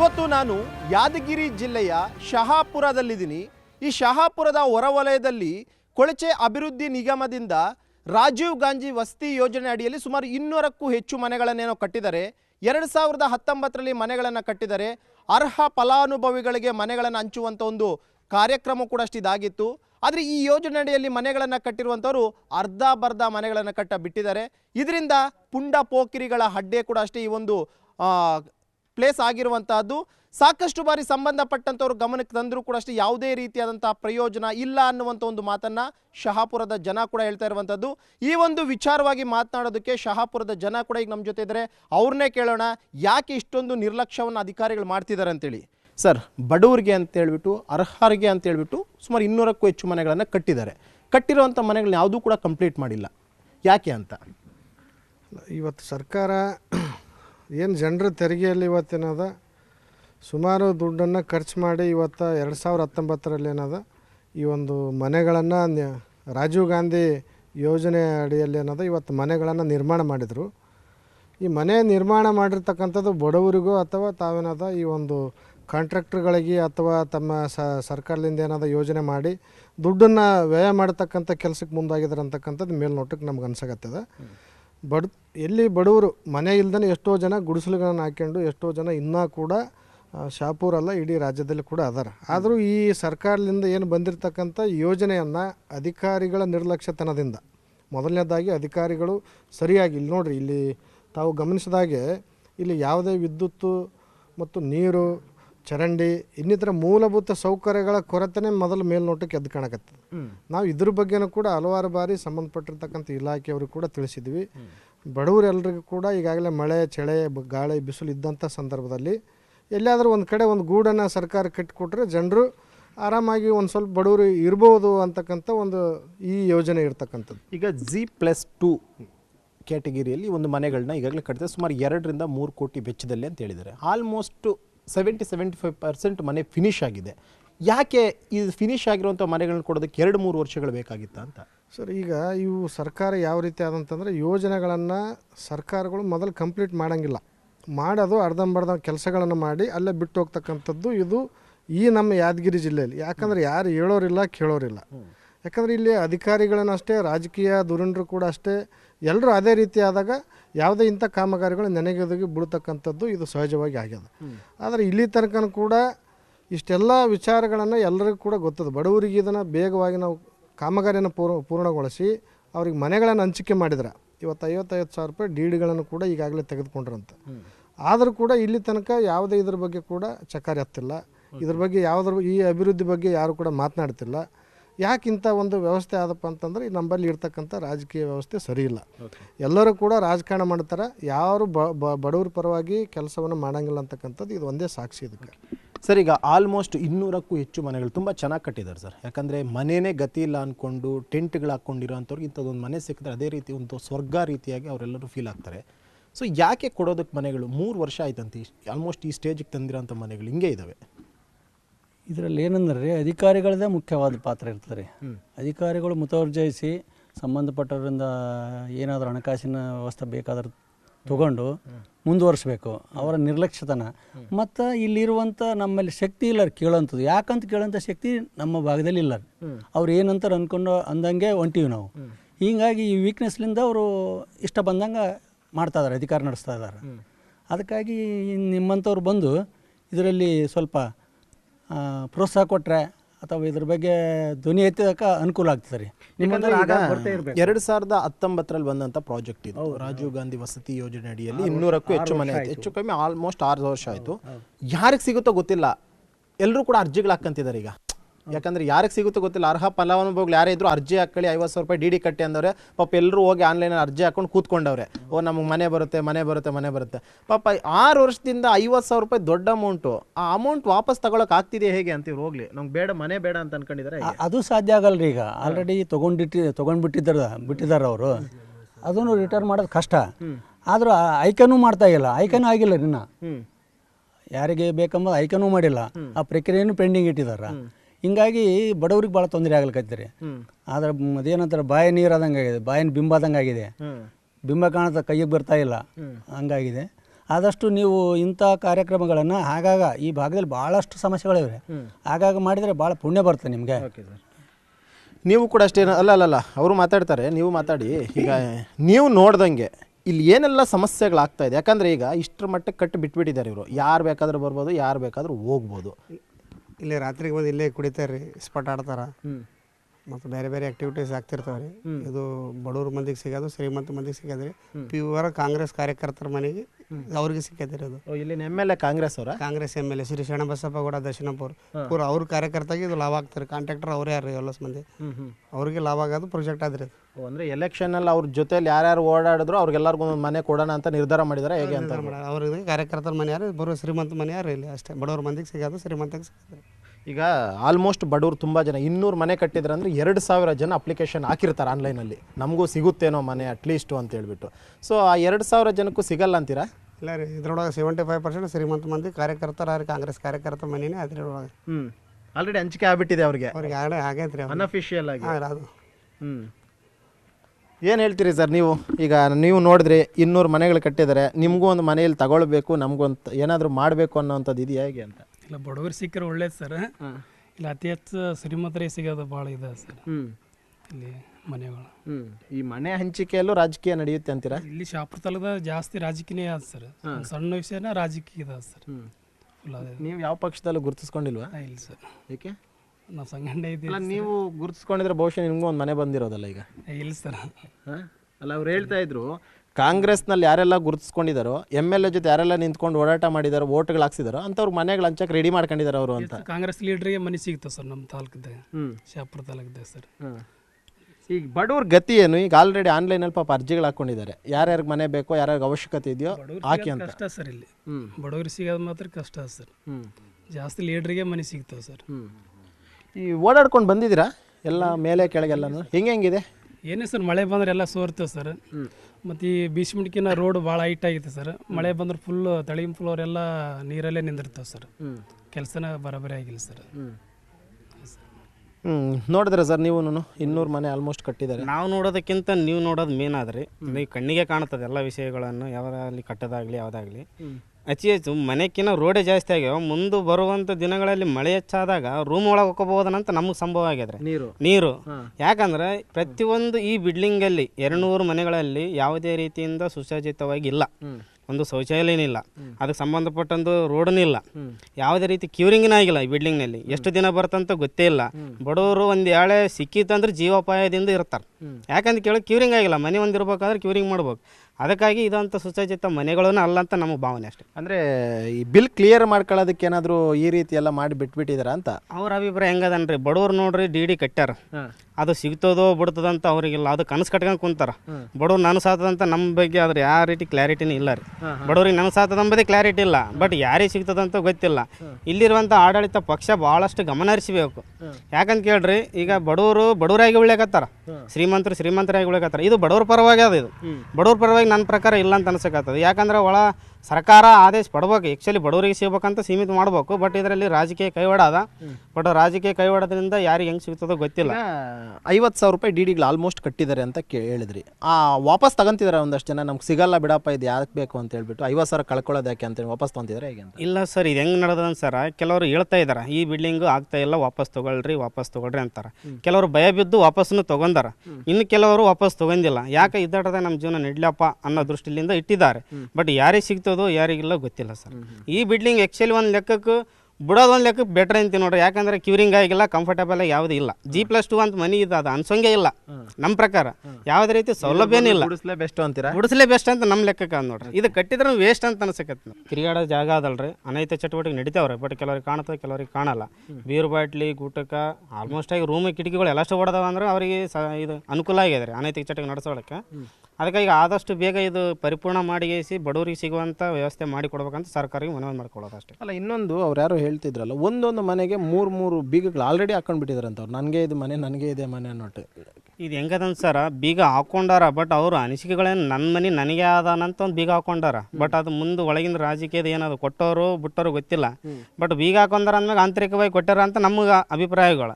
ಇವತ್ತು ನಾನು ಯಾದಗಿರಿ ಜಿಲ್ಲೆಯ ಶಹಾಪುರದಲ್ಲಿದ್ದೀನಿ. ಈ ಶಹಾಪುರದ ಹೊರವಲಯದಲ್ಲಿ ಕೊಳಚೆ ಅಭಿವೃದ್ಧಿ ನಿಗಮದಿಂದ ರಾಜೀವ್ ಗಾಂಧಿ ವಸತಿ ಯೋಜನೆ ಅಡಿಯಲ್ಲಿ ಸುಮಾರು ಇನ್ನೂರಕ್ಕೂ ಹೆಚ್ಚು ಮನೆಗಳನ್ನೇನೋ ಕಟ್ಟಿದ್ದಾರೆ. ಎರಡು ಸಾವಿರದ ಹತ್ತೊಂಬತ್ತರಲ್ಲಿ ಮನೆಗಳನ್ನು ಕಟ್ಟಿದ್ದಾರೆ. ಅರ್ಹ ಫಲಾನುಭವಿಗಳಿಗೆ ಮನೆಗಳನ್ನು ಹಂಚುವಂಥ ಒಂದು ಕಾರ್ಯಕ್ರಮ ಕೂಡ ಅಷ್ಟು ಇದಾಗಿತ್ತು. ಆದರೆ ಈ ಯೋಜನೆ ಅಡಿಯಲ್ಲಿ ಮನೆಗಳನ್ನು ಕಟ್ಟಿರುವಂಥವರು ಅರ್ಧ ಬರ್ಧ ಮನೆಗಳನ್ನು ಕಟ್ಟ ಬಿಟ್ಟಿದ್ದಾರೆ. ಇದರಿಂದ ಪುಂಡ ಪೋಕಿರಿಗಳ ಅಡ್ಡೆ ಕೂಡ ಅಷ್ಟೇ ಈ ಒಂದು ಪ್ಲೇಸ್ ಆಗಿರುವಂತಹದ್ದು. ಸಾಕಷ್ಟು ಬಾರಿ ಸಂಬಂಧಪಟ್ಟಂಥವ್ರು ಗಮನಕ್ಕೆ ತಂದರೂ ಕೂಡ ಅಷ್ಟೇ ಯಾವುದೇ ರೀತಿಯಾದಂತಹ ಪ್ರಯೋಜನ ಇಲ್ಲ ಅನ್ನುವಂಥ ಒಂದು ಮಾತನ್ನು ಶಹಾಪುರದ ಜನ ಕೂಡ ಹೇಳ್ತಾ ಇರುವಂಥದ್ದು ಈ ಒಂದು ವಿಚಾರವಾಗಿ ಮಾತನಾಡೋದಕ್ಕೆ ಶಹಾಪುರದ ಜನ ಕೂಡ ಈಗ ನಮ್ಮ ಜೊತೆ ಇದ್ದರೆ. ಅವ್ರನ್ನೇ ಕೇಳೋಣ, ಯಾಕೆ ಇಷ್ಟೊಂದು ನಿರ್ಲಕ್ಷ್ಯವನ್ನು ಅಧಿಕಾರಿಗಳು ಮಾಡ್ತಿದ್ದಾರೆ ಅಂತೇಳಿ. ಸರ್, ಬಡವರಿಗೆ ಅಂತ ಹೇಳ್ಬಿಟ್ಟು, ಅರ್ಹರಿಗೆ ಅಂತ ಹೇಳ್ಬಿಟ್ಟು ಸುಮಾರು ಇನ್ನೂರಕ್ಕೂ ಹೆಚ್ಚು ಮನೆಗಳನ್ನು ಕಟ್ಟಿದ್ದಾರೆ. ಕಟ್ಟಿರುವಂಥ ಮನೆಗಳನ್ನ ಯಾವುದೂ ಕೂಡ ಕಂಪ್ಲೀಟ್ ಮಾಡಿಲ್ಲ. ಯಾಕೆ ಅಂತ? ಇವತ್ತು ಸರ್ಕಾರ ಏನು ಜನರ ತೆರಿಗೆಯಲ್ಲಿ ಇವತ್ತೇನದ? ಸುಮಾರು ದುಡ್ಡನ್ನು ಖರ್ಚು ಮಾಡಿ ಇವತ್ತು ಎರಡು ಸಾವಿರದ ಹತ್ತೊಂಬತ್ತರಲ್ಲಿ ಏನದ ಈ ಒಂದು ಮನೆಗಳನ್ನು ರಾಜೀವ್ ಗಾಂಧಿ ಯೋಜನೆ ಅಡಿಯಲ್ಲಿ ಏನದ ಇವತ್ತು ಮನೆಗಳನ್ನು ನಿರ್ಮಾಣ ಮಾಡಿದರು. ಈ ಮನೆ ನಿರ್ಮಾಣ ಮಾಡಿರ್ತಕ್ಕಂಥದ್ದು ಬಡವರಿಗೂ ಅಥವಾ ತಾವೇನದ? ಈ ಒಂದು ಕಾಂಟ್ರಾಕ್ಟ್ರ್ಗಳಿಗೆ ಅಥವಾ ತಮ್ಮ ಸರ್ಕಾರದಿಂದ ಏನಾದ ಯೋಜನೆ ಮಾಡಿ ದುಡ್ಡನ್ನು ವ್ಯಯ ಮಾಡತಕ್ಕಂಥ ಕೆಲಸಕ್ಕೆ ಮುಂದಾಗಿದ್ದಾರೆ ಅಂತಕ್ಕಂಥದ್ದು ಮೇಲ್ನೋಟಕ್ಕೆ ನಮ್ಗೆ ಅನ್ಸಕತ್ತದ. ಬಡ, ಎಲ್ಲಿ ಬಡವರು, ಮನೆ ಇಲ್ದೇ ಎಷ್ಟೋ ಜನ ಗುಡಿಸಲುಗಳನ್ನು ಹಾಕ್ಕೊಂಡು ಎಷ್ಟೋ ಜನ ಇನ್ನೂ ಕೂಡ ಶಾಪೂರಲ್ಲ, ಇಡೀ ರಾಜ್ಯದಲ್ಲಿ ಕೂಡ ಅದಾರ. ಆದರೂ ಈ ಸರ್ಕಾರದಿಂದ ಏನು ಬಂದಿರತಕ್ಕಂಥ ಯೋಜನೆಯನ್ನು ಅಧಿಕಾರಿಗಳ ನಿರ್ಲಕ್ಷ್ಯತನದಿಂದ, ಮೊದಲನೇದಾಗಿ ಅಧಿಕಾರಿಗಳು ಸರಿಯಾಗಿ, ಇಲ್ಲಿ ನೋಡಿರಿ, ಇಲ್ಲಿ ತಾವು ಗಮನಿಸಿದಾಗೆ, ಇಲ್ಲಿ ಯಾವುದೇ ವಿದ್ಯುತ್ತು ಮತ್ತು ನೀರು ಚರಂಡಿ ಇನ್ನಿತರ ಮೂಲಭೂತ ಸೌಕರ್ಯಗಳ ಕೊರತೆನೇ ಮೊದಲು ಮೇಲ್ನೋಟಕ್ಕೆ ಎದ್ದು ಕಾಣಕತ್ತೆ ನಾವು ಇದ್ರ ಬಗ್ಗೆನೂ ಕೂಡ ಹಲವಾರು ಬಾರಿ ಸಂಬಂಧಪಟ್ಟಿರ್ತಕ್ಕಂಥ ಇಲಾಖೆಯವರು ಕೂಡ ತಿಳಿಸಿದ್ವಿ. ಬಡವರೆಲ್ಲರಿಗೂ ಕೂಡ ಈಗಾಗಲೇ ಮಳೆ ಚಳೆ ಗಾಳಿ ಬಿಸಿಲು ಇದ್ದಂಥ ಸಂದರ್ಭದಲ್ಲಿ ಎಲ್ಲಿಯಾದರೂ ಒಂದು ಕಡೆ ಒಂದು ಗೂಡನ್ನು ಸರ್ಕಾರ ಕಟ್ಟಿಕೊಟ್ರೆ ಜನರು ಆರಾಮಾಗಿ ಒಂದು ಸ್ವಲ್ಪ ಬಡವರು ಇರ್ಬೋದು ಅಂತಕ್ಕಂಥ ಒಂದು ಈ ಯೋಜನೆ ಇರ್ತಕ್ಕಂಥದ್ದು. ಈಗ ಜಿ ಪ್ಲಸ್ ಟು ಕ್ಯಾಟಗಿರಿಯಲ್ಲಿ ಒಂದು ಮನೆಗಳನ್ನ ಈಗಾಗಲೇ ಕಟ್ಟಿದೆ ಸುಮಾರು ಎರಡರಿಂದ ಮೂರು ಕೋಟಿ ವೆಚ್ಚದಲ್ಲಿ ಅಂತ ಹೇಳಿದ್ದಾರೆ. Almost seventy seventy five percent ಮನೆ ಫಿನಿಶ್ ಆಗಿದೆ. ಯಾಕೆ ಇದು ಫಿನಿಶ್ ಆಗಿರುವಂಥ ಮನೆಗಳನ್ನ ಕೊಡೋದಕ್ಕೆ ಎರಡು, ಮೂರು ವರ್ಷಗಳು ಬೇಕಾಗಿತ್ತ ಅಂತ? ಸರ್, ಈಗ ಇವು ಸರ್ಕಾರ ಯಾವ ರೀತಿ ಆದಂತಂದರೆ ಯೋಜನೆಗಳನ್ನು ಸರ್ಕಾರಗಳು ಮೊದಲು ಕಂಪ್ಲೀಟ್ ಮಾಡೋಂಗಿಲ್ಲ. ಮಾಡೋದು ಅರ್ಧಂಬರ್ಧ ಕೆಲಸಗಳನ್ನು ಮಾಡಿ ಅಲ್ಲೇ ಬಿಟ್ಟು ಹೋಗ್ತಕ್ಕಂಥದ್ದು ಇದು ಈ ನಮ್ಮ ಯಾದಗಿರಿ ಜಿಲ್ಲೆಯಲ್ಲಿ. ಯಾಕಂದ್ರೆ ಯಾರು ಹೇಳೋರಿಲ್ಲ, ಕೇಳೋರಿಲ್ಲ. ಯಾಕಂದರೆ ಇಲ್ಲಿ ಅಧಿಕಾರಿಗಳನ್ನಷ್ಟೇ ರಾಜಕೀಯ ಧುರೀಣರು ಕೂಡ ಅಷ್ಟೇ, ಎಲ್ಲರೂ ಅದೇ ರೀತಿ ಆದಾಗ ಯಾವುದೇ ಇಂಥ ಕಾಮಗಾರಿಗಳು ನೆನೆಗೆದಗಿ ಬೀಳ್ತಕ್ಕಂಥದ್ದು ಇದು ಸಹಜವಾಗಿ ಆಗ್ಯದ. ಆದರೆ ಇಲ್ಲಿ ತನಕ ಕೂಡ ಇಷ್ಟೆಲ್ಲ ವಿಚಾರಗಳನ್ನು ಎಲ್ಲರಿಗೂ ಕೂಡ ಗೊತ್ತದ. ಬಡವರಿಗೆ ಇದನ್ನು ಬೇಗವಾಗಿ ನಾವು ಕಾಮಗಾರಿಯನ್ನು ಪೂರ್ಣ ಪೂರ್ಣಗೊಳಿಸಿ ಅವ್ರಿಗೆ ಮನೆಗಳನ್ನು ಹಂಚಿಕೆ ಮಾಡಿದ್ರೆ ಇವತ್ತು ಐವತ್ತೈವತ್ತು ಸಾವಿರ ರೂಪಾಯಿ ಡಿಗಳನ್ನು ಕೂಡ ಈಗಾಗಲೇ ತೆಗೆದುಕೊಂಡ್ರಂತ. ಆದರೂ ಕೂಡ ಇಲ್ಲಿ ತನಕ ಯಾವುದೇ ಇದ್ರ ಬಗ್ಗೆ ಕೂಡ ಚಕಾರಿ ಹತ್ತಿಲ್ಲ ಇದ್ರ ಬಗ್ಗೆ ಯಾವುದ್ರ ಈ ಅಭಿವೃದ್ಧಿ ಬಗ್ಗೆ ಯಾರು ಕೂಡ ಮಾತನಾಡ್ತಿಲ್ಲ. ಯಾಕೆ ಇಂಥ ಒಂದು ವ್ಯವಸ್ಥೆ ಆದಪ್ಪ ಅಂತಂದ್ರೆ ಈ ನಮ್ಮಲ್ಲಿ ಇರ್ತಕ್ಕಂಥ ರಾಜಕೀಯ ವ್ಯವಸ್ಥೆ ಸರಿ ಇಲ್ಲ. ಎಲ್ಲರೂ ಕೂಡ ರಾಜಕಾರಣ ಮಾಡ್ತಾರೆ. ಯಾರು ಬ- ಬ- ಬಡವ್ರ ಪರವಾಗಿ ಕೆಲಸವನ್ನು ಮಾಡಂಗಿಲ್ಲ ಅಂತಕ್ಕಂಥದ್ದು ಇದು ಒಂದೇ ಸಾಕ್ಷಿ ಇದಕ್ಕೆ. ಸರ್ ಈಗ ಆಲ್ಮೋಸ್ಟ್ ಇನ್ನೂರಕ್ಕೂ ಹೆಚ್ಚು ಮನೆಗಳು ತುಂಬ ಚೆನ್ನಾಗಿ ಕಟ್ಟಿದ್ದಾರೆ ಸರ್. ಯಾಕಂದರೆ ಮನೆಯೇ ಗತಿ ಇಲ್ಲ ಅಂದ್ಕೊಂಡು ಟೆಂಟ್ಗಳು ಹಾಕ್ಕೊಂಡಿರೋ ಅಂಥವ್ರಿಗೆ ಇಂಥದ್ದೊಂದು ಮನೆ ಸಿಕ್ಕಿದ್ರೆ ಅದೇ ರೀತಿ ಒಂದು ಸ್ವರ್ಗ ರೀತಿಯಾಗಿ ಅವರೆಲ್ಲರೂ ಫೀಲ್ ಆಗ್ತಾರೆ. ಸೊ ಯಾಕೆ ಕೊಡೋದಕ್ಕೆ ಮನೆಗಳು ಮೂರು ವರ್ಷ ಆಯ್ತಂತೆ? ಆಲ್ಮೋಸ್ಟ್ ಈ ಸ್ಟೇಜಿಗೆ ತಂದಿರೋಂಥ ಮನೆಗಳು ಹಿಂಗೆ ಇದ್ದಾವೆ ಇದರಲ್ಲಿ ಏನಂದ್ರೆ ಅಧಿಕಾರಿಗಳದೇ ಮುಖ್ಯವಾದ ಪಾತ್ರ ಇರ್ತದೆ. ಅಧಿಕಾರಿಗಳು ಮುತವರ್ಜಯಿಸಿ ಸಂಬಂಧಪಟ್ಟವರಿಂದ ಏನಾದರೂ ಹಣಕಾಸಿನ ವ್ಯವಸ್ಥೆ ಬೇಕಾದ್ರೆ ತಗೊಂಡು ಮುಂದುವರಿಸ್ಬೇಕು. ಅವರ ನಿರ್ಲಕ್ಷ್ಯತನ. ಮತ್ತು ಇಲ್ಲಿರುವಂಥ ನಮ್ಮಲ್ಲಿ ಶಕ್ತಿ ಇಲ್ಲ ಕೇಳೋಂಥದ್ದು. ಯಾಕಂತ ಕೇಳೋಂಥ ಶಕ್ತಿ ನಮ್ಮ ಭಾಗದಲ್ಲಿ ಇಲ್ಲ. ಅವ್ರು ಏನಂತಾರೆ ಅಂದ್ಕೊಂಡು ಅಂದಂಗೆ ಹೊಂಟೀವಿ ನಾವು. ಹೀಗಾಗಿ ಈ ವೀಕ್ನೆಸ್ಲಿಂದ ಅವರು ಇಷ್ಟ ಬಂದಂಗೆ ಮಾಡ್ತಾ ಇದ್ದಾರೆ ಅಧಿಕಾರ ನಡೆಸ್ತಾ ಇದ್ದಾರೆ ಅದಕ್ಕಾಗಿ ನಿಮ್ಮಂಥವ್ರು ಬಂದು ಇದರಲ್ಲಿ ಸ್ವಲ್ಪ ಪ್ರೋತ್ಸಾಹ ಕೊಟ್ಟರೆ ಅಥವಾ ಇದ್ರ ಬಗ್ಗೆ ಧ್ವನಿ ಎತ್ತಿದಕ್ಕೆ ಅನುಕೂಲ ಆಗ್ತದೆ ರೀ. ಎರಡು ಸಾವಿರದ ಹತ್ತೊಂಬತ್ತರಲ್ಲಿ ಬಂದಂಥ ಪ್ರಾಜೆಕ್ಟ್ ಇದು. ರಾಜೀವ್ ಗಾಂಧಿ ವಸತಿ ಯೋಜನೆ ಅಡಿಯಲ್ಲಿ ಇನ್ನೂರಕ್ಕೂ ಹೆಚ್ಚು ಮನೆ ಆಯ್ತು. ಹೆಚ್ಚು ಕಮ್ಮಿ ಆಲ್ಮೋಸ್ಟ್ ಆರು ವರ್ಷ ಆಯಿತು. ಯಾರಿಗೆ ಸಿಗುತ್ತೋ ಗೊತ್ತಿಲ್ಲ. ಎಲ್ಲರೂ ಕೂಡ ಅರ್ಜಿಗಳು ಹಾಕಂತಿದ್ದಾರೆ ಈಗ. ಯಾಕಂದ್ರೆ ಯಾರಿಗೆ ಸಿಗುತ್ತೋ ಗೊತ್ತಿಲ್ಲ. ಅರ್ಹ ಫಲಾನುಭವಿಗಳು ಯಾರೇ ಇದ್ರು ಅರ್ಜಿ ಹಾಕೊಳ್ಳಿ ಐವತ್ತು ಸಾವಿರ ರೂಪಾಯಿ ಡಿ ಡಿ ಕಟ್ಟಿ ಅಂದವ್ರೆ ಪಾಪ ಎಲ್ಲರೂ ಹೋಗಿ ಆನ್ಲೈನಲ್ಲಿ ಅರ್ಜಿ ಹಾಕೊಂಡು ಕೂತ್ಕೊಂಡವ್ರೆ. ಓ ನಮಗೆ ಮನೆ ಬರುತ್ತೆ ಮನೆ ಬರುತ್ತೆ ಮನೆ ಬರುತ್ತೆ. ಪಾಪ ಆರು ವರ್ಷದಿಂದ ಐವತ್ತು ಸಾವಿರ ರೂಪಾಯಿ ದೊಡ್ಡ ಅಮೌಂಟು ಆ ಅಮೌಂಟ್ ವಾಪಸ್ ತಗೊಳಕ್ ಆಗ್ತಿದೆ ಹೇಗೆ ಅಂತೀವಿ ಹೋಗ್ಲಿ. ನಮ್ಗೆ ಬೇಡ ಮನೆ ಬೇಡ ಅಂತ ಅನ್ಕೊಂಡಿದ್ದಾರೆ ಅದು ಸಾಧ್ಯ ಆಗಲ್ರಿ ಈಗ. ಆಲ್ರೆಡಿ ತೊಗೊಂಡಿಟ್ಟಿ ತೊಗೊಂಡ್ಬಿಟ್ಟಿದ್ದಾರೆ ಬಿಟ್ಟಿದ್ದಾರೆ ಅವರು. ಅದನ್ನು ರಿಟರ್ನ್ ಮಾಡೋದು ಕಷ್ಟ. ಆದರೂ ಐಕನೂ ಮಾಡ್ತಾ ಇಲ್ಲ. ಐಕನೂ ಆಗಿಲ್ಲ ನಿನ್ನ. ಯಾರಿಗೆ ಬೇಕಂಬ ಐಕನೂ ಮಾಡಿಲ್ಲ. ಆ ಪ್ರಕ್ರಿಯೆನೂ ಪೆಂಡಿಂಗ್ ಇಟ್ಟಿದ್ದಾರೆ ಹಿಂಗಾಗಿ ಬಡವ್ರಿಗೆ ಭಾಳ ತೊಂದರೆ ಆಗ್ಲಿಕ್ಕೈತ್ರಿ ಆದ್ರೆ ಅದೇನಂತಾರೆ ಬಾಯಿ ನೀರು ಆದಂಗೆ ಆಗಿದೆ ಬಾಯಿನ ಬಿಂಬ ಆದಂಗೆ ಆಗಿದೆ. ಬಿಂಬ ಕಾಣದ ಕೈಗೆ ಬರ್ತಾ ಇಲ್ಲ. ಹಂಗಾಗಿದೆ. ಆದಷ್ಟು ನೀವು ಇಂಥ ಕಾರ್ಯಕ್ರಮಗಳನ್ನು ಆಗಾಗ ಈ ಭಾಗದಲ್ಲಿ ಭಾಳಷ್ಟು ಸಮಸ್ಯೆಗಳಿವೆ. ಆಗಾಗ ಮಾಡಿದರೆ ಭಾಳ ಪುಣ್ಯ ಬರ್ತದೆ ನಿಮಗೆ. ನೀವು ಕೂಡ ಅಷ್ಟೇ ಅಲ್ಲ ಅಲ್ಲ ಅಲ್ಲ ಅವರು ಮಾತಾಡ್ತಾರೆ ನೀವು ಮಾತಾಡಿ. ಈಗ ನೀವು ನೋಡ್ದಂಗೆ ಇಲ್ಲಿ ಏನೆಲ್ಲ ಸಮಸ್ಯೆಗಳಾಗ್ತಾ ಇದೆ? ಯಾಕಂದ್ರೆ ಈಗ ಇಷ್ಟರ ಮಟ್ಟಕ್ಕೆ ಕಟ್ಟಿ ಬಿಟ್ಬಿಟ್ಟಿದ್ದಾರೆ ಇವರು. ಯಾರು ಬೇಕಾದರೂ ಬರ್ಬೋದು ಯಾರು ಬೇಕಾದರೂ ಹೋಗ್ಬೋದು. ಇಲ್ಲಿ ರಾತ್ರಿಗೆ ಬಂದು ಇಲ್ಲೇ ಕುಡಿತಾರೆ ರೀ ಸ್ಪಾಟ್ ಆಡ್ತಾರ ಮತ್ತು ಬೇರೆ ಬೇರೆ ಆಕ್ಟಿವಿಟೀಸ್ ಆಗ್ತಿರ್ತಾವೆ ರೀ. ಇದು ಬಡವ್ರ ಮಂದಿಗೆ ಸಿಗೋದು ಶ್ರೀಮಂತ ಮಂದಿಗೆ ಸಿಗೋದು ರೀ. ಪ್ಯೂರ್ ಕಾಂಗ್ರೆಸ್ ಕಾರ್ಯಕರ್ತರ ಮನೆಗೆ ಅವ್ರಿಗೆ ಸಿಕ್ಕೈತೆ ರೀ ಅದು. ಇಲ್ಲಿನ ಎಂ ಎಲ್ ಎ ಕಾಂಗ್ರೆಸ್ ಅವರ? Congress M L A Shri Sharanabasappa Gowda Darshanapur ಪೂರ ಅವ್ರ ಕಾರ್ಯಕರ್ತಾಗಿ ಇದು ಲಾಭ ಆಗ್ತಾರೆ ಕಾಂಟ್ರಾಕ್ಟರ್ ಅವರೇ ಯಾರು ಎಲ್ಲ ಮಂದಿ. ಅವ್ರಿಗೆ ಲಾಭ ಆಗೋದು ಪ್ರಾಜೆಕ್ಟ್ ಆದ್ರಿ ಅದು. ಅಂದ್ರೆ ಎಲೆಕ್ಷನ್ ಅಲ್ಲಿ ಅವ್ರ ಜೊತೆಲಿ ಯಾರ್ಯಾರು ಓಡಾಡಿದ್ರು ಅವ್ರಿಗೆಲ್ಲರಿಗೂ ಒಂದು ಮನೆ ಕೊಡೋಣ ಅಂತ ನಿರ್ಧಾರ ಮಾಡಿದಾರೆ ಹೇಗೆ ಅಂತ ಅವ್ರಿಗೆ ಕಾರ್ಯಕರ್ತರ ಮನೆ ಯಾರು ಬರೋ ಶ್ರೀಮಂತ ಮನೆ ಯಾರು ಇಲ್ಲಿ ಅಷ್ಟೇ. ಬಡವ್ರ ಮಂದಿಗೆ ಸಿಗೋದು ಶ್ರೀಮಂತಕ್ಕೆ ಸಿಗೋದು ಈಗ ಆಲ್ಮೋಸ್ಟ್ ಬಡವರು ತುಂಬ ಜನ ಇನ್ನೂರು ಮನೆ ಕಟ್ಟಿದ್ರೆ ಅಂದ್ರೆ ಎರಡು ಸಾವಿರ ಜನ ಅಪ್ಲಿಕೇಶನ್ ಹಾಕಿರ್ತಾರೆ ಆನ್ಲೈನಲ್ಲಿ ನಮಗೂ ಸಿಗುತ್ತೇನೋ ಮನೆ ಅಟ್ಲೀಸ್ಟು ಅಂತ ಹೇಳ್ಬಿಟ್ಟು. ಸೊ ಆ ಎರಡು ಸಾವಿರ ಜನಕ್ಕೂ ಸಿಗಲ್ಲ ಅಂತೀರಾ? ಇಲ್ಲ ರೀ ಇದ್ರೊಳಗೆ ಸೆವೆಂಟಿ ಫೈವ್ ಪರ್ಸೆಂಟ್ ಶ್ರೀಮಂತ ಮಂದಿ ಕಾರ್ಯಕರ್ತರ ಕಾಂಗ್ರೆಸ್ ಕಾರ್ಯಕರ್ತ ಮನೆಯೇ ಅದ್ರೊಳಗೆ. ಹ್ಞೂ ಆಲ್ರೆಡಿ ಹಂಚಿಕೆ ಆಗ್ಬಿಟ್ಟಿದೆ ಅವ್ರಿಗೆ. ಅವ್ರಿಗೆ ಆಗೇ ಆಗೈತೆ ರೀ ಅನ್ಅಫಿಷಿಯಲ್ ಆಗಿ. ಹಾಂ ಅದು. ಹ್ಮ್. ಏನು ಹೇಳ್ತೀರಿ ಸರ್ ನೀವು? ಈಗ ನೀವು ನೋಡಿದ್ರಿ ಇನ್ನೂರು ಮನೆಗಳು ಕಟ್ಟಿದ್ದಾರೆ ನಿಮಗೂ ಒಂದು ಮನೆಯಲ್ಲಿ ತಗೊಳ್ಬೇಕು ನಮಗೂ ಅಂತ ಏನಾದರೂ ಮಾಡಬೇಕು ಅನ್ನೋವಂಥದ್ದು ಇದೆಯಾ ಹೇಗೆ ಅಂತ? ಇಲ್ಲ ಬಡವರು ಸಿಕ್ಕರೆ ಒಳ್ಳೇದು ಸರ್. ಇಲ್ಲ ಅತಿ ಹೆಚ್ಚು ಶ್ರೀಮಂತರಿಗೆ ಸಿಗೋದು ಭಾಳ ಇದೆ ಸರ್. ಇಲ್ಲಿ ಮನೆಗಳು. ಈ ಮನೆ ಹಂಚಿಕೆಯಲ್ಲೂ ರಾಜಕೀಯ ನಡೆಯುತ್ತೆ ಅಂತೀರಾ? ಇಲ್ಲಿ ಶಾಪುರ ತಲದ ಜಾಸ್ತಿ ರಾಜಕೀಯ ಅದ ಸರ್. ಒಂದ್ ಸಣ್ಣ ವಿಷಯನ ರಾಜಕೀಯ ಇದೆ ಸರ್. ಅದೇ. ನೀವು ಯಾವ ಪಕ್ಷದಲ್ಲೂ ಗುರುತಿಸ್ಕೊಂಡಿಲ್ವಾ? ಆ, ಇಲ್ಲ ಸರ್. ಏಕೆ? ನಾವು ಸಂಗಂಡ ಅಲ್ಲ ಇದ್ದೀವಿ ನೀವು ಗುರುತಿಸ್ಕೊಂಡಿದ್ರೆ ಬಹುಶಃ ನಿಮಗೂ ಒಂದು ಮನೆ ಬಂದಿರೋದಲ್ಲ ಈಗ? ಇಲ್ಲ ಸರ್. ಅಲ್ಲ ಅವ್ರು ಹೇಳ್ತಾ ಇದ್ರು ಕಾಂಗ್ರೆಸ್ನಲ್ಲಿ ಯಾರೆಲ್ಲ ಗುರುತಿಸ್ಕೊಂಡಿದ್ದಾರೋ ಎಂ ಎಲ್ ಎ ಜೊತೆ ಯಾರೆಲ್ಲ ನಿಂತ್ಕೊಂಡು ಓಡಾಟ ಮಾಡಿದಾರೋ ಓಟ್ಗಳು ಹಾಕ್ಸಿದಾರೋ ಅಂಥವ್ರು ಮನೆಗಳು ಹಂಚಕ್ಕೆ ರೆಡಿ ಮಾಡ್ಕೊಂಡಿದ್ದಾರೆ ಅವರು ಅಂತ. ಕಾಂಗ್ರೆಸ್ ಲೀಡ್ರಿಗೆ ಮನೆ ಸಿಗ್ತದೆ ಸರ್ ನಮ್ಮ ತಾಲೂಕದಾಗ ಹ್ಞೂ ಶಾಪುರ ತಾಲೂಕದಾಗ ಸರ್. ಈಗ ಬಡವ್ರ ಗತಿ ಏನು? ಈಗ ಆಲ್ರೆಡಿ ಆನ್ಲೈನಲ್ಲಿ ಪಾಪ ಅರ್ಜಿಗಳು ಹಾಕೊಂಡಿದ್ದಾರೆ ಯಾರ್ಯಾರಿಗೆ ಮನೆ ಬೇಕೋ ಯಾರ್ಯಾರಿಗೆ ಅವಶ್ಯಕತೆ ಇದೆಯೋ ಹಾಕಿ ಅಂತ. ಕಷ್ಟ ಸರ್ ಇಲ್ಲಿ. ಬಡವ್ರಿಗೆ ಸಿಗೋದು ಮಾತ್ರ ಕಷ್ಟ ಸರ್. ಜಾಸ್ತಿ ಲೀಡ್ರಿಗೆ ಮನೆ ಸಿಗ್ತವೆ ಸರ್. ಈ ಓಡಾಡ್ಕೊಂಡು ಬಂದಿದ್ದೀರಾ? ಎಲ್ಲ ಮೇಲೆ ಕೆಳಗೆಲ್ಲ ಹೆಂಗೆ ಹೆಂಗಿದೆ? ಏನೇ ಸರ್ ಮಳೆ ಬಂದ್ರೆ ಎಲ್ಲ ಸೋರ್ತೇವೆ ಸರ್. ಮತ್ತು ಈ ಬೀಸ್ಮಿಡ್ಕಿನ ರೋಡ್ ಭಾಳ ಹೈಟ್ ಆಗೈತೆ ಸರ್ ಮಳೆ ಬಂದ್ರೆ ಫುಲ್ ತಳಿಮ್ ಫ್ಲೋರ್ ಎಲ್ಲ ನೀರಲ್ಲೇ ನಿಂದಿರ್ತಾವೆ ಸರ್ ಕೆಲಸನ ಬರೋಬ್ಬರಿ ಆಗಿಲ್ಲ ಸರ್ ಹ್ಞೂ ನೋಡಿದ್ರೆ ಸರ್ ನೀವು ಇನ್ನೂರು ಮನೆ ಆಲ್ಮೋಸ್ಟ್ ಕಟ್ಟಿದ್ದಾರೆ. ನಾವು ನೋಡೋದಕ್ಕಿಂತ ನೀವು ನೋಡೋದು ಮೇನ್ ಆದ್ರಿ ನೀವು ಕಣ್ಣಿಗೆ ಕಾಣುತ್ತದೆ ಎಲ್ಲ ವಿಷಯಗಳನ್ನು ಯಾವ್ದಾಗಲಿ ಕಟ್ಟೋದಾಗಲಿ ಯಾವುದಾಗಲಿ. ಅತಿ ಹೆಚ್ಚು ಮನೆಕಿನ್ನ ರೋಡೇ ಜಾಸ್ತಿ ಆಗ್ಯಾವ. ಮುಂದೆ ಬರುವಂಥ ದಿನಗಳಲ್ಲಿ ಮಳೆ ಹೆಚ್ಚಾದಾಗ ರೂಮ್ ಒಳಗೆ ಹೋಗಬಹುದನಂತ ನಮಗೆ ಸಂಭವ ಆಗ್ಯದ್ರಿ. ನೀರು. ನೀರು. ಯಾಕಂದ್ರೆ ಪ್ರತಿಯೊಂದು ಈ ಬಿಲ್ಡಿಂಗಲ್ಲಿ ಎರಡ್ನೂರು ಮನೆಗಳಲ್ಲಿ ಯಾವುದೇ ರೀತಿಯಿಂದ ಸುಸಜ್ಜಿತವಾಗಿ ಇಲ್ಲ ಒಂದು ಶೌಚಾಲಯನಿಲ್ಲ. ಅದಕ್ಕೆ ಸಂಬಂಧಪಟ್ಟಂದು ರೋಡ್ನೂ ಇಲ್ಲ ಯಾವುದೇ ರೀತಿ ಕ್ಯೂರಿಂಗ್ನ ಆಗಿಲ್ಲ ಈ ಬಿಲ್ಡಿಂಗ್ನಲ್ಲಿ ಎಷ್ಟು ದಿನ ಬರ್ತಂತ ಗೊತ್ತೇ ಇಲ್ಲ. ಬಡವರು ಒಂದು ಎಳೆ ಸಿಕ್ಕಿತ್ತಂದ್ರೆ ಜೀವೋಪಾಯದಿಂದ ಇರ್ತಾರೆ. ಯಾಕಂತ ಕೇಳಿ ಕ್ಯೂರಿಂಗ್ ಆಗಿಲ್ಲ. ಮನೆ ಒಂದಿರ್ಬೇಕಾದ್ರೆ ಕ್ಯೂರಿಂಗ್ ಮಾಡ್ಬೇಕು. ಅದಕ್ಕಾಗಿ ಇದಂಥ ಸುಸಜ್ಜಿತ ಮನೆಗಳೂ ಅಲ್ಲ ಅಂತ ನಮ್ಮ ಭಾವನೆ ಅಷ್ಟೇ. ಅಂದರೆ ಈ ಬಿಲ್ ಕ್ಲಿಯರ್ ಮಾಡ್ಕೊಳ್ಳೋದಕ್ಕೆ ಏನಾದರೂ ಈ ರೀತಿ ಎಲ್ಲ ಮಾಡಿ ಬಿಟ್ಬಿಟ್ಟಿದಾರ ಅಂತ? ಅವ್ರ ಅಭಿಪ್ರಾಯ ಹೆಂಗದನ್ರಿ? ಬಡವ್ರು ನೋಡ್ರಿ ಡಿ ಡಿ ಕಟ್ಟಾರ ಅದು ಸಿಗ್ತದೋ ಬಿಡ್ತದಂತ ಅವ್ರಿಗಿಲ್ಲ. ಅದು ಕನಸು ಕಟ್ಕೊಂಡು ಕುಂತಾರ. ಬಡವ್ರು ನನಗೆ ಸಾತದಂತ ನಮ್ಮ ಬಗ್ಗೆ ಅದ್ರ ಯಾವ ರೀತಿ ಕ್ಲಾರಿಟಿನೇ ಇಲ್ಲ ರೀ. ಬಡವ್ರಿಗೆ ನನಸಾತದ ಆತದ ಅಂಬದೇ ಕ್ಲಾರಿಟಿ ಇಲ್ಲ. ಬಟ್ ಯಾರಿಗೆ ಸಿಗ್ತದಂತ ಗೊತ್ತಿಲ್ಲ. ಇಲ್ಲಿರುವಂಥ ಆಡಳಿತ ಪಕ್ಷ ಭಾಳಷ್ಟು ಗಮನ ಹರಿಸಬೇಕು. ಯಾಕಂತ ಕೇಳ್ರಿ ಈಗ ಬಡವರು ಬಡವರಾಗಿ ಉಳ್ಯಾಕತ್ತಾರ. ಶ್ರೀಮಂತರು ಶ್ರೀಮಂತರಾಗಿ ಉಳಿಯಾಕತ್ತಾರ. ಇದು ಬಡವ್ರ ಪರವಾಗಿ ಅದ ಇದು ಬಡವ್ರ ಪರವಾಗಿ ನನ್ನ ಪ್ರಕಾರ ಇಲ್ಲ ಅಂತ ಅನ್ಸಕತ್ತದ ಯಾಕಂದ್ರೆ ಒಳ ಸರ್ಕಾರ ಆದೇಶ ಪಡ್ಬೇಕು ಆ್ಯಕ್ಚುಲಿ ಬಡವರಿಗೆ ಸಿಗಬೇಕಂತ ಸೀಮಿತ ಮಾಡ್ಬೇಕು ಬಟ್ ಇದರಲ್ಲಿ ರಾಜಕೀಯ ಕೈವಾಡ ಅದ. ಬಟ್ ರಾಜಕೀಯ ಕೈವಾಡದ್ರಿಂದ ಯಾರಿಗೆ ಹೆಂಗೆ ಸಿಗ್ತದೋ ಗೊತ್ತಿಲ್ಲ. ಐವತ್ತು ಸಾವಿರ ರೂಪಾಯಿ ಡಿ ಡಿಗಳು ಆಲ್ಮೋಸ್ಟ್ ಕಟ್ಟಿದ್ದಾರೆ ಅಂತ ಕೇ ಹೇಳಿದ್ರಿ. ಆ ವಾಪಸ್ ತಗೊಂತಿದ್ದಾರೆ ಒಂದಷ್ಟು ಜನ? ನಮ್ಗೆ ಸಿಗಲ್ಲ ಬಿಡಪ್ಪ ಇದು ಯಾಕೆ ಬೇಕು ಅಂತ ಹೇಳ್ಬಿಟ್ಟು ಐವತ್ತು ಸಾವಿರ ಕಳ್ಕೊಳ್ಳೋದು ಯಾಕೆ ಅಂತೇಳಿ ವಾಪಸ್ ತೊಗೊಂತಿದ್ದಾರೆ ಹೇಗೆ ಅಂತ? ಇಲ್ಲ ಸರ್ ಇದು ಹೆಂಗೆ ನಡೆದ ಸರ್ ಕೆಲವರು ಹೇಳ್ತಾ ಇದ್ದಾರೆ ಈ ಬಿಲ್ಡಿಂಗು ಆಗ್ತಾ ಇಲ್ಲ ವಾಪಸ್ ತಗೊಳ್ರಿ ವಾಪಸ್ ತಗೊಳ್ರಿ ಅಂತಾರೆ. ಕೆಲವರು ಭಯ ಬಿದ್ದು ವಾಪಸ್ನು ತಗೊಂಡಾರ ಇನ್ನು ಕೆಲವರು ವಾಪಸ್ ತಗೊಂಡಿಲ್ಲ ಯಾಕೆ ಇದ್ದಾಟದ ನಮ್ಮ ಜೀವನ ನೆಡ್ಲಪ್ಪ ಅನ್ನೋ ದೃಷ್ಟಿಯಿಂದ ಇಟ್ಟಿದ್ದಾರೆ. ಬಟ್ ಯಾರಿಗೆ ಸಿಗ್ತದೋ ಯಾರಿಗಿಲ್ಲ ಗೊತ್ತಿಲ್ಲ ಸರ್. ಈ ಬಿಲ್ಡಿಂಗ್ ಆ್ಯಕ್ಚುಲಿ ಒಂದು ಲೆಕ್ಕಕ್ಕೆ ಬಿಡೋದು ಒಂದು ಲೆಕ್ಕಕ್ಕೆ ಬೆಟ್ರ್ ಅಂತೀವಿ ನೋಡ್ರಿ. ಯಾಕಂದ್ರೆ ಕ್ಯೂರಿಂಗ್ ಆಗಿಲ್ಲ ಕಂಫರ್ಟಬಲ್ ಆಗಿ ಯಾವುದೂ ಇಲ್ಲ. ಜಿ ಪ್ಲಸ್ ಟು ಅಂತ ಮನಿ ಇದೆ ಅದು ಅನ್ಸೋಂಗೆ ಇಲ್ಲ. ನಮ್ಮ ಪ್ರಕಾರ. ಯಾವುದೇ ರೀತಿ ಸೌಲಭ್ಯನೂ ಇಲ್ಲ. ಗುಡಿಸ್ಲೇ ಬೆಸ್ಟ್ ಅಂತೀರಾ? ಗುಡಿಸ್ಲೇ ಬೆಸ್ಟ್ ಅಂತ ನಮ್ಮ ಲೆಕ್ಕಕ್ಕೆ ಅದ್ ನೋಡ್ರಿ. ಇದು ಕಟ್ಟಿದ್ರೆ ವೇಸ್ಟ್ ಅಂತ ಅನ್ಸಕತ್ತೆ ತಿರುಗಾಡೋ ಜಾಗ ಅದಲ್ರಿ. ಅನೈತ ಚಟುವಟಿಕೆ ನಡೀತಾವ್ರಿ ಬಟ್ ಕೆಲವ್ರಿಗೆ ಕಾಣುತ್ತೆ ಕೆಲವ್ರಿಗೆ ಕಾಣಲ್ಲ. ಬೀರು ಬಾಟ್ಲಿ ಗೂಟಕ ಆಲ್ಮೋಸ್ಟ್ ಆಗಿ ರೂಮ್ ಕಿಟಕಿಗಳು ಎಲ್ಲಷ್ಟು ಹೊಡೆದವ ಅಂದ್ರೆ ಅವರಿಗೆ ಸ ಇದು ಅನುಕೂಲ ಆಗಿದೆ ರೀ ಅನೈತಿಕ ಚಟುವಟಿಕೆ ನಡೆಸೋಳಕ್ಕೆ ಅದಕ್ಕಾಗಿ ಆದಷ್ಟು ಬೇಗ ಇದು ಪರಿಪೂರ್ಣ ಮಾಡಿಸಿ ಬಡವರಿಗೆ ಸಿಗುವಂಥ ವ್ಯವಸ್ಥೆ ಮಾಡಿ ಸರ್ಕಾರಿಗೆ ಮನವಿ ಮಾಡ್ಕೊಳ್ಳೋದು ಅಷ್ಟೇ. ಅಲ್ಲ ಇನ್ನೊಂದು ಅವ್ರು ಯಾರು ಹೇಳ್ತಿದ್ರಲ್ಲ ಒಂದೊಂದು ಮನೆಗೆ ಮೂರು ಮೂರು ಬೀಗಗಳು ಆಲ್ರೆಡಿ ಹಾಕೊಂಡು ಬಿಟ್ಟಿದಾರಂತ ಅವ್ರು. ನನಗೆ ಇದು ಮನೆ ನನಗೆ ಇದೆ ಮನೆ ಅನ್ನೋಟ್ಟು. ಇದು ಹೆಂಗದಂತ ಸರ ಬೀಗ ಹಾಕೊಂಡಾರ ಬಟ್ ಅವರು ಅನಿಸಿಕೆಗಳೇನು ನನ್ನ ಮನೆ ನನಗೆ ಆದಾನಂತ ಒಂದು ಬೀಗ ಹಾಕೊಂಡಾರ. ಬಟ್ ಅದು ಮುಂದೆ ಒಳಗಿನ ರಾಜಕೀಯದ ಏನದು ಕೊಟ್ಟವರು ಬಿಟ್ಟವರು ಗೊತ್ತಿಲ್ಲ. ಬಟ್ ಬೀಗ ಹಾಕೊಂಡಾರ ಅಂದ್ಮೇಲೆ ಆಂತರಿಕವಾಗಿ ಕೊಟ್ಟಾರ ಅಂತ ನಮಗೆ ಅಭಿಪ್ರಾಯಗಳು.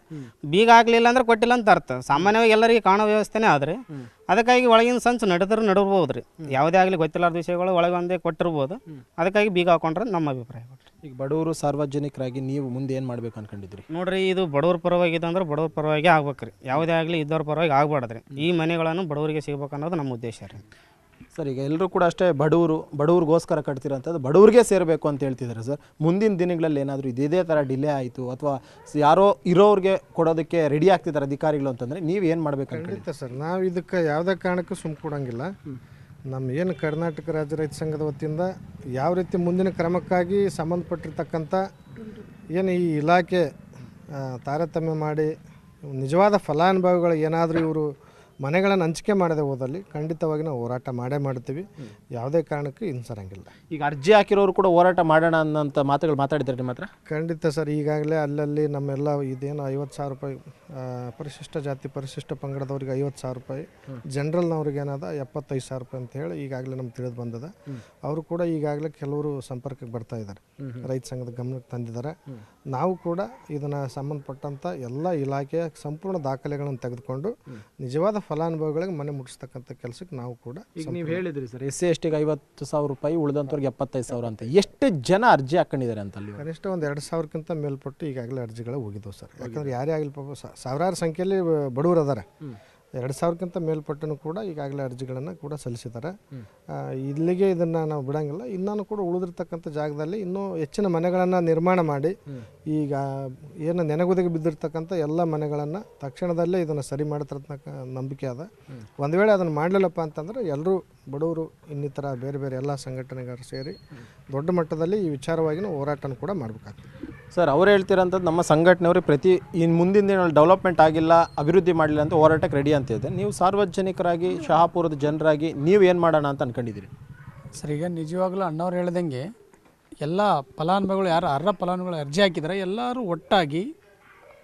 ಬೀಗ ಆಗಲಿಲ್ಲ ಅಂದ್ರೆ ಕೊಟ್ಟಿಲ್ಲ ಅಂತ ಅರ್ಥ. ಸಾಮಾನ್ಯವಾಗಿ ಎಲ್ಲರಿಗೆ ಕಾಣೋ ವ್ಯವಸ್ಥೆನೇ ಆದ್ರೆ ಅದಕ್ಕಾಗಿ ಒಳಗಿನ ಸಂಚು ನಡೆದ್ರೆ ನಡರ್ಬೋದು ರೀ ಯಾವುದೇ ಆಗಲಿ ಗೊತ್ತಿಲ್ಲಾರ್ದ ವಿಷಯಗಳು ಒಳಗೆ ಒಂದೇ ಕೊಟ್ಟಿರ್ಬೋದು. ಅದಕ್ಕಾಗಿ ಬೀಗ ಹಾಕೊಂಡ್ರೆ ನಮ್ಮ ಅಭಿಪ್ರಾಯ ಈಗ ಬಡವರು ಸಾರ್ವಜನಿಕರಾಗಿ ನೀವು ಮುಂದೆ ಏನು ಮಾಡ್ಬೇಕು ಅನ್ಕೊಂಡಿದ್ರಿ ನೋಡ್ರಿ ಇದು ಬಡವ್ರ ಪರವಾಗಿ ಇದೆ ಅಂದ್ರೆ ಬಡವ್ರ ಪರವಾಗಿ ಆಗ್ಬೇಕ್ರಿ. ಯಾವುದೇ ಆಗಲಿ ಇದ್ದವ್ರ ಪರವಾಗಿ ಆಗ್ಬಾರ್ದ್ರಿ. ಈ ಮನೆಗಳನ್ನು ಬಡವರಿಗೆ ಸಿಗ್ಬೇಕು ಅನ್ನೋದು ನಮ್ಮ ಉದ್ದೇಶ ರೀ. ಸರ್ ಈಗ ಎಲ್ಲರೂ ಕೂಡ ಅಷ್ಟೇ ಬಡವರು ಬಡವ್ರಿಗೋಸ್ಕರ ಕಟ್ತಿರೋಂಥದ್ದು ಬಡವ್ರಿಗೆ ಸೇರಬೇಕು ಅಂತ ಹೇಳ್ತಿದ್ದಾರೆ ಸರ್. ಮುಂದಿನ ದಿನಗಳಲ್ಲಿ ಏನಾದರೂ ಇದೇ ಥರ ಡಿಲೇ ಆಯಿತು ಅಥವಾ ಯಾರೋ ಇರೋರಿಗೆ ಕೊಡೋದಕ್ಕೆ ರೆಡಿ ಆಗ್ತಿದ್ದಾರೆ ಅಧಿಕಾರಿಗಳು ಅಂತಂದರೆ ನೀವು ಏನು ಮಾಡಬೇಕು ಖಂಡಿತ ಸರ್ ನಾವು ಇದಕ್ಕೆ ಯಾವುದೇ ಕಾರಣಕ್ಕೂ ಸುಮ್ಮ ಕೊಡೋಂಗಿಲ್ಲ. ನಮ್ಮ ಏನು ಕರ್ನಾಟಕ ರಾಜ್ಯ ರೈತ ಸಂಘದ ವತಿಯಿಂದ ಯಾವ ರೀತಿ ಮುಂದಿನ ಕ್ರಮಕ್ಕಾಗಿ ಸಂಬಂಧಪಟ್ಟಿರ್ತಕ್ಕಂಥ ಏನು ಈ ಇಲಾಖೆ ತಾರತಮ್ಯ ಮಾಡಿ ನಿಜವಾದ ಫಲಾನುಭವಿಗಳು ಏನಾದರೂ ಇವರು ಮನೆಗಳನ್ನು ಹಂಚಿಕೆ ಮಾಡದೆ ಹೋದಲ್ಲಿ ಖಂಡಿತವಾಗಿ ನಾವು ಹೋರಾಟ ಮಾಡೇ ಮಾಡ್ತೀವಿ. ಯಾವುದೇ ಕಾರಣಕ್ಕೂ ಹಿಂಸರಂಗಿಲ್ಲ. ಈಗ ಅರ್ಜಿ ಹಾಕಿರೋರು ಕೂಡ ಹೋರಾಟ ಮಾಡೋಣ ಅನ್ನೋಂಥ ಮಾತುಗಳು ಮಾತಾಡಿದ್ದಾರೆ ನಿಮ್ಮ ಹತ್ರ? ಖಂಡಿತ ಸರ್ ಈಗಾಗಲೇ ಅಲ್ಲಲ್ಲಿ ನಮ್ಮೆಲ್ಲ ಇದೇನು ಐವತ್ತು ಸಾವಿರ ರೂಪಾಯಿ ಪರಿಶಿಷ್ಟ ಜಾತಿ ಪರಿಶಿಷ್ಟ ಪಂಗಡದವ್ರಿಗೆ ಐವತ್ತು ಸಾವಿರ ರೂಪಾಯಿ ಜನರಲ್ನವ್ರಿಗೆ ಏನದ ಎಪ್ಪತ್ತೈದು ಸಾವಿರ ರೂಪಾಯಿ ಅಂತ ಹೇಳಿ ಈಗಾಗಲೇ ನಮ್ಗೆ ತಿಳಿದು ಬಂದದ. ಅವರು ಕೂಡ ಈಗಾಗಲೇ ಕೆಲವರು ಸಂಪರ್ಕಕ್ಕೆ ಬರ್ತಾ ಇದ್ದಾರೆ. ರೈತ ಸಂಘದ ಗಮನಕ್ಕೆ ತಂದಿದ್ದಾರೆ. ನಾವು ಕೂಡ ಇದನ್ನು ಸಂಬಂಧಪಟ್ಟಂಥ ಎಲ್ಲ ಇಲಾಖೆಯ ಸಂಪೂರ್ಣ ದಾಖಲೆಗಳನ್ನು ತೆಗೆದುಕೊಂಡು ನಿಜವಾದ ಫಲಾನುಭವಿಗಳಿಗೆ ಮನೆ ಮುಟ್ಟಿಸ್ತಕ್ಕಂಥ ಕೆಲಸಕ್ಕೆ ನಾವು ಕೂಡ ಈಗ ನೀವು ಹೇಳಿದ್ರಿ ಸರ್ ಎಸ್ ಸಿ ಎಸ್ ಟಿಗೆ ಐವತ್ತು ಸಾವಿರ ರೂಪಾಯಿ ಉಳಿದಂಥವ್ರಿಗೆ ಎಪ್ಪತ್ತೈದು ಸಾವಿರ ಅಂತ. ಎಷ್ಟು ಜನ ಅರ್ಜಿ ಹಾಕೊಂಡಿದ್ದಾರೆ ಅಂತ ಅಲ್ಲಿ ಕನಿಷ್ಠ ಒಂದು ಎರಡು ಸಾವಿರಕ್ಕಿಂತ ಮೇಲ್ಪಟ್ಟು ಈಗಾಗಲೇ ಅರ್ಜಿಗಳು ಹೋಗಿದ್ದವು ಸರ್. ಯಾಕಂದ್ರೆ ಯಾರೇ ಆಗಲಿ ಪಾಪ ಸಾವಿರಾರು ಸಂಖ್ಯೆಯಲ್ಲಿ ಬಡವರು ಅದಾರೆ. ಎರಡು ಸಾವಿರಕ್ಕಿಂತ ಮೇಲ್ಪಟ್ಟನು ಕೂಡ ಈಗಾಗಲೇ ಅರ್ಜಿಗಳನ್ನು ಕೂಡ ಸಲ್ಲಿಸಿದ್ದಾರೆ. ಇಲ್ಲಿಗೆ ಇದನ್ನು ನಾವು ಬಿಡೋಂಗಿಲ್ಲ. ಇನ್ನೂ ಕೂಡ ಉಳಿದಿರ್ತಕ್ಕಂಥ ಜಾಗದಲ್ಲಿ ಇನ್ನೂ ಹೆಚ್ಚಿನ ಮನೆಗಳನ್ನು ನಿರ್ಮಾಣ ಮಾಡಿ ಈಗ ಏನು ನೆನೆಗುದಿಗೆ ಬಿದ್ದಿರ್ತಕ್ಕಂಥ ಎಲ್ಲ ಮನೆಗಳನ್ನು ತಕ್ಷಣದಲ್ಲೇ ಇದನ್ನು ಸರಿ ಮಾಡ್ತಿರ್ತಕ್ಕ ನಂಬಿಕೆ ಅದ. ಒಂದು ವೇಳೆ ಅದನ್ನು ಮಾಡಲಿಲ್ಲಪ್ಪ ಅಂತಂದರೆ ಎಲ್ಲರೂ ಬಡವರು ಇನ್ನಿತರ ಬೇರೆ ಬೇರೆ ಎಲ್ಲ ಸಂಘಟನೆಗಾರರು ಸೇರಿ ದೊಡ್ಡ ಮಟ್ಟದಲ್ಲಿ ಈ ವಿಚಾರವಾಗಿನ ಹೋರಾಟನ ಕೂಡ ಮಾಡಬೇಕಾಗ್ತದೆ. ಸರ್, ಅವ್ರು ಹೇಳ್ತಿರೋಂಥದ್ದು ನಮ್ಮ ಸಂಘಟನೆಯವರು ಪ್ರತಿ ಇನ್ನು ಮುಂದಿನ ದಿನಗಳಲ್ಲಿ ಡೆವಲಪ್ಮೆಂಟ್ ಆಗಿಲ್ಲ, ಅಭಿವೃದ್ಧಿ ಮಾಡಿಲ್ಲ ಅಂತ ಹೋರಾಟಕ್ಕೆ ರೆಡಿ ಅಂತ ಇದೆ. ನೀವು ಸಾರ್ವಜನಿಕರಾಗಿ, ಶಹಾಪುರದ ಜನರಾಗಿ ನೀವು ಏನು ಮಾಡೋಣ ಅಂತ ಅಂದ್ಕೊಂಡಿದ್ದೀರಿ ಸರ್, ಈಗ ನಿಜವಾಗ್ಲೂ ಅಣ್ಣವ್ರು ಹೇಳ್ದಂಗೆ ಎಲ್ಲ ಫಲಾನುಭವಿಗಳು ಯಾರು ಅರ್ಹ ಫಲಾನುಭವಿಗಳು ಅರ್ಜಿ ಹಾಕಿದ್ರೆ ಎಲ್ಲರೂ ಒಟ್ಟಾಗಿ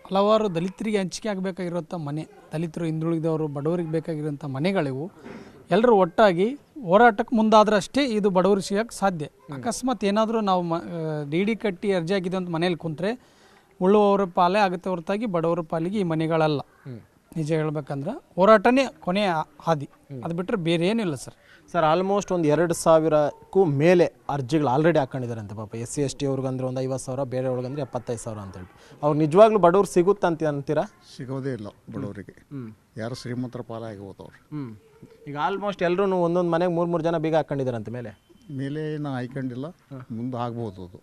ಹಲವಾರು ದಲಿತರಿಗೆ ಹಂಚಿಕೆ ಆಗಬೇಕಾಗಿರುವಂಥ ಮನೆ, ದಲಿತರು ಹಿಂದುಳಿದವರು, ಬಡವರಿಗೆ ಬೇಕಾಗಿರುವಂಥ ಮನೆಗಳಿವು, ಎಲ್ಲರೂ ಒಟ್ಟಾಗಿ ಹೋರಾಟಕ್ಕೆ ಮುಂದಾದ್ರೆ ಅಷ್ಟೇ ಇದು ಬಡವರು ಸಿಗಕ್ಕೆ ಸಾಧ್ಯ. ಅಕಸ್ಮಾತ್ ಏನಾದರೂ ನಾವು ಮ ಡಿ ಡಿ ಕಟ್ಟಿ ಅರ್ಜಿ ಆಗಿದೆ ಅಂತ ಮನೇಲಿ ಕುಂತ್ರೆ ಉಳ್ಳುವವರ ಪಾಲೇ ಆಗುತ್ತೆ ಹೊರತಾಗಿ ಬಡವರ ಪಾಲಿಗೆ ಈ ಮನೆಗಳಲ್ಲ. ನಿಜ ಹೇಳ್ಬೇಕಂದ್ರೆ ಹೋರಾಟನೇ ಕೊನೆಯ ಹಾದಿ. ಅದು ಬಿಟ್ಟರೆ ಬೇರೆ ಏನಿಲ್ಲ ಸರ್. ಸರ್ ಆಲ್ಮೋಸ್ಟ್ ಒಂದು ಎರಡು ಸಾವಿರಕ್ಕೂ ಮೇಲೆ ಅರ್ಜಿಗಳು ಆಲ್ರೆಡಿ ಹಾಕೊಂಡಿದ್ದಾರೆ ಅಂತ ಪಾಪ. ಎಸ್ ಸಿ ಎಸ್ ಟಿ ಅವ್ರಿಗಂದ್ರೆ ಒಂದು ಐವತ್ತು ಸಾವಿರ ಬೇರೆಯವ್ರಿಗಂದ್ರೆ ಎಪ್ಪತ್ತೈದು ಸಾವಿರ ಅಂತ ಹೇಳಿ ಅವ್ರು ನಿಜವಾಗ್ಲೂ ಬಡವ್ರು ಸಿಗುತ್ತಂತ ಅಂತ ಅಂತೀರಾ? ಸಿಗೋದೇ ಇಲ್ಲ ಬಡವರಿಗೆ. ಯಾರು ಶ್ರೀಮಂತರ ಪಾಲಾಗಿ ಹೋದವ್ರು. ಹ್ಞೂ ಈಗ ಆಲ್ಮೋಸ್ಟ್ ಎಲ್ಲರೂ ಒಂದೊಂದು ಮನೆಗೆ ಮೂರು ಮೂರು ಜನ ಬೀಗ ಹಾಕೊಂಡಿದ್ದಾರೆ ಅಂತ ಮೇಲೆ ಮೇಲೆ ನಾ ಹಾಕೊಂಡಿಲ್ಲ ಮುಂದೆ ಆಗ್ಬೋದು ಅದು.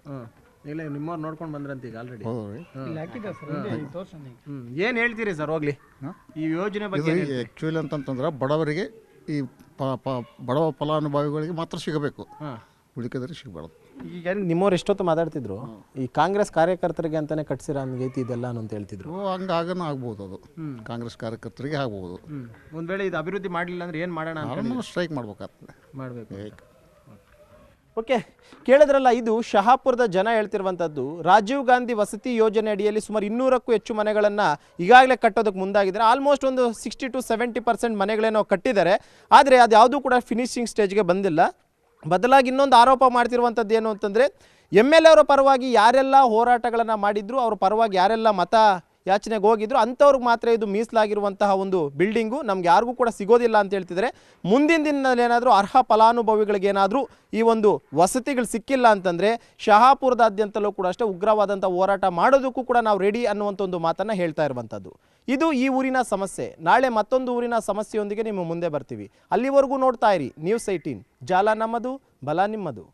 ಇಲ್ಲ ನಿಮ್ಮವ್ರು ನೋಡ್ಕೊಂಡು ಬಂದ್ರಂತ ಈಗ ಆಲ್ರೆಡಿ ಏನು ಹೇಳ್ತೀರಿ ಸರ್ ಹೋಗ್ಲಿ. ಈ ಯೋಜನೆ ಬಗ್ಗೆ ಆ್ಯಕ್ಚುಲಿ ಅಂತಂತಂದ್ರೆ ಬಡವರಿಗೆ ಈ ಪ ಪ- ಬಡವ ಫಲಾನುಭವಿಗಳಿಗೆ ಮಾತ್ರ ಸಿಗಬೇಕು. ಉಳಿಕಿದ್ರೆ ಸಿಗಬಾರ್ದು. ಈಗ ನಿಮ್ಮವ್ರು ಎಷ್ಟೊತ್ತು ಮಾತಾಡ್ತಿದ್ರು? ಈ ಕಾಂಗ್ರೆಸ್ ಕಾರ್ಯಕರ್ತರಿಗೆ ಅಂತಾನೆ ಕಟ್ಸಿರ ಹಂಗೈತಿ ಇದೆಲ್ಲ ಅಂತ ಹೇಳ್ತಿದ್ರು. ಹಂಗಾಗನ ಆಗ್ಬೋದು ಅದು. ಕಾಂಗ್ರೆಸ್ ಕಾರ್ಯಕರ್ತರಿಗೆ ಆಗ್ಬೋದು. ಒಂದು ವೇಳೆ ಇದು ಅಭಿವೃದ್ಧಿ ಮಾಡಲಿಲ್ಲ ಅಂದ್ರೆ ಏನು ಮಾಡೋಣ ಅವ್ರನ್ನ ಸ್ಟ್ರೈಕ್ ಮಾಡ್ಬೇಕಾಗ್ತದೆ. ಮಾಡಬೇಕು. ಓಕೆ ಕೇಳಿದ್ರಲ್ಲ ಇದು ಶಹಾಪುರದ ಜನ ಹೇಳ್ತಿರುವಂಥದ್ದು ರಾಜೀವ್ ಗಾಂಧಿ ವಸತಿ ಯೋಜನೆ ಅಡಿಯಲ್ಲಿ ಸುಮಾರು ಇನ್ನೂರಕ್ಕೂ ಹೆಚ್ಚು ಮನೆಗಳನ್ನು ಈಗಾಗಲೇ ಕಟ್ಟೋದಕ್ಕೆ ಮುಂದಾಗಿದ್ದಾರೆ ಆಲ್ಮೋಸ್ಟ್ ಒಂದು ಸಿಕ್ಸ್ಟಿ ಟು ಸೆವೆಂಟಿ ಪರ್ಸೆಂಟ್ ಮನೆಗಳೇನೋ ಕಟ್ಟಿದ್ದಾರೆ. ಆದರೆ ಅದು ಯಾವುದೂ ಕೂಡ ಫಿನಿಶಿಂಗ್ ಸ್ಟೇಜ್ಗೆ ಬಂದಿಲ್ಲ. ಬದಲಾಗಿ ಇನ್ನೊಂದು ಆರೋಪ ಮಾಡ್ತಿರುವಂಥದ್ದು ಏನು ಅಂತಂದರೆ ಎಂ ಎಲ್ ಎ ಅವರ ಪರವಾಗಿ ಯಾರೆಲ್ಲ ಹೋರಾಟಗಳನ್ನು ಮಾಡಿದ್ರು, ಅವ್ರ ಪರವಾಗಿ ಯಾರೆಲ್ಲ ಮತ ಯಾಚನೆಗೆ ಹೋಗಿದ್ರು, ಅಂಥವ್ರಿಗೆ ಮಾತ್ರ ಇದು ಮೀಸಲಾಗಿರುವಂತಹ ಒಂದು ಬಿಲ್ಡಿಂಗು ನಮ್ಗೆ ಯಾರಿಗೂ ಕೂಡ ಸಿಗೋದಿಲ್ಲ ಅಂತ ಹೇಳ್ತಿದ್ರೆ ಮುಂದಿನ ದಿನದಲ್ಲಿ ಏನಾದರೂ ಅರ್ಹ ಫಲಾನುಭವಿಗಳಿಗೆ ಏನಾದರೂ ಈ ಒಂದು ವಸತಿಗಳು ಸಿಕ್ಕಿಲ್ಲ ಅಂತಂದರೆ ಶಹಾಪುರದಾದ್ಯಂತಲೂ ಕೂಡ ಅಷ್ಟೇ ಉಗ್ರವಾದಂಥ ಹೋರಾಟ ಮಾಡೋದಕ್ಕೂ ಕೂಡ ನಾವು ರೆಡಿ ಅನ್ನುವಂಥ ಒಂದು ಮಾತನ್ನು ಹೇಳ್ತಾ ಇರುವಂಥದ್ದು. ಇದು ಈ ಊರಿನ ಸಮಸ್ಯೆ. ನಾಳೆ ಮತ್ತೊಂದು ಊರಿನ ಸಮಸ್ಯೆಯೊಂದಿಗೆ ನಿಮ್ಮ ಮುಂದೆ ಬರ್ತೀವಿ. ಅಲ್ಲಿವರೆಗೂ ನೋಡ್ತಾ ಇರಿ. ನ್ಯೂಸ್ ಏಯ್ಟೀನ್ ಜಾಲ ನಮ್ಮದು, ಬಲ ನಿಮ್ಮದು.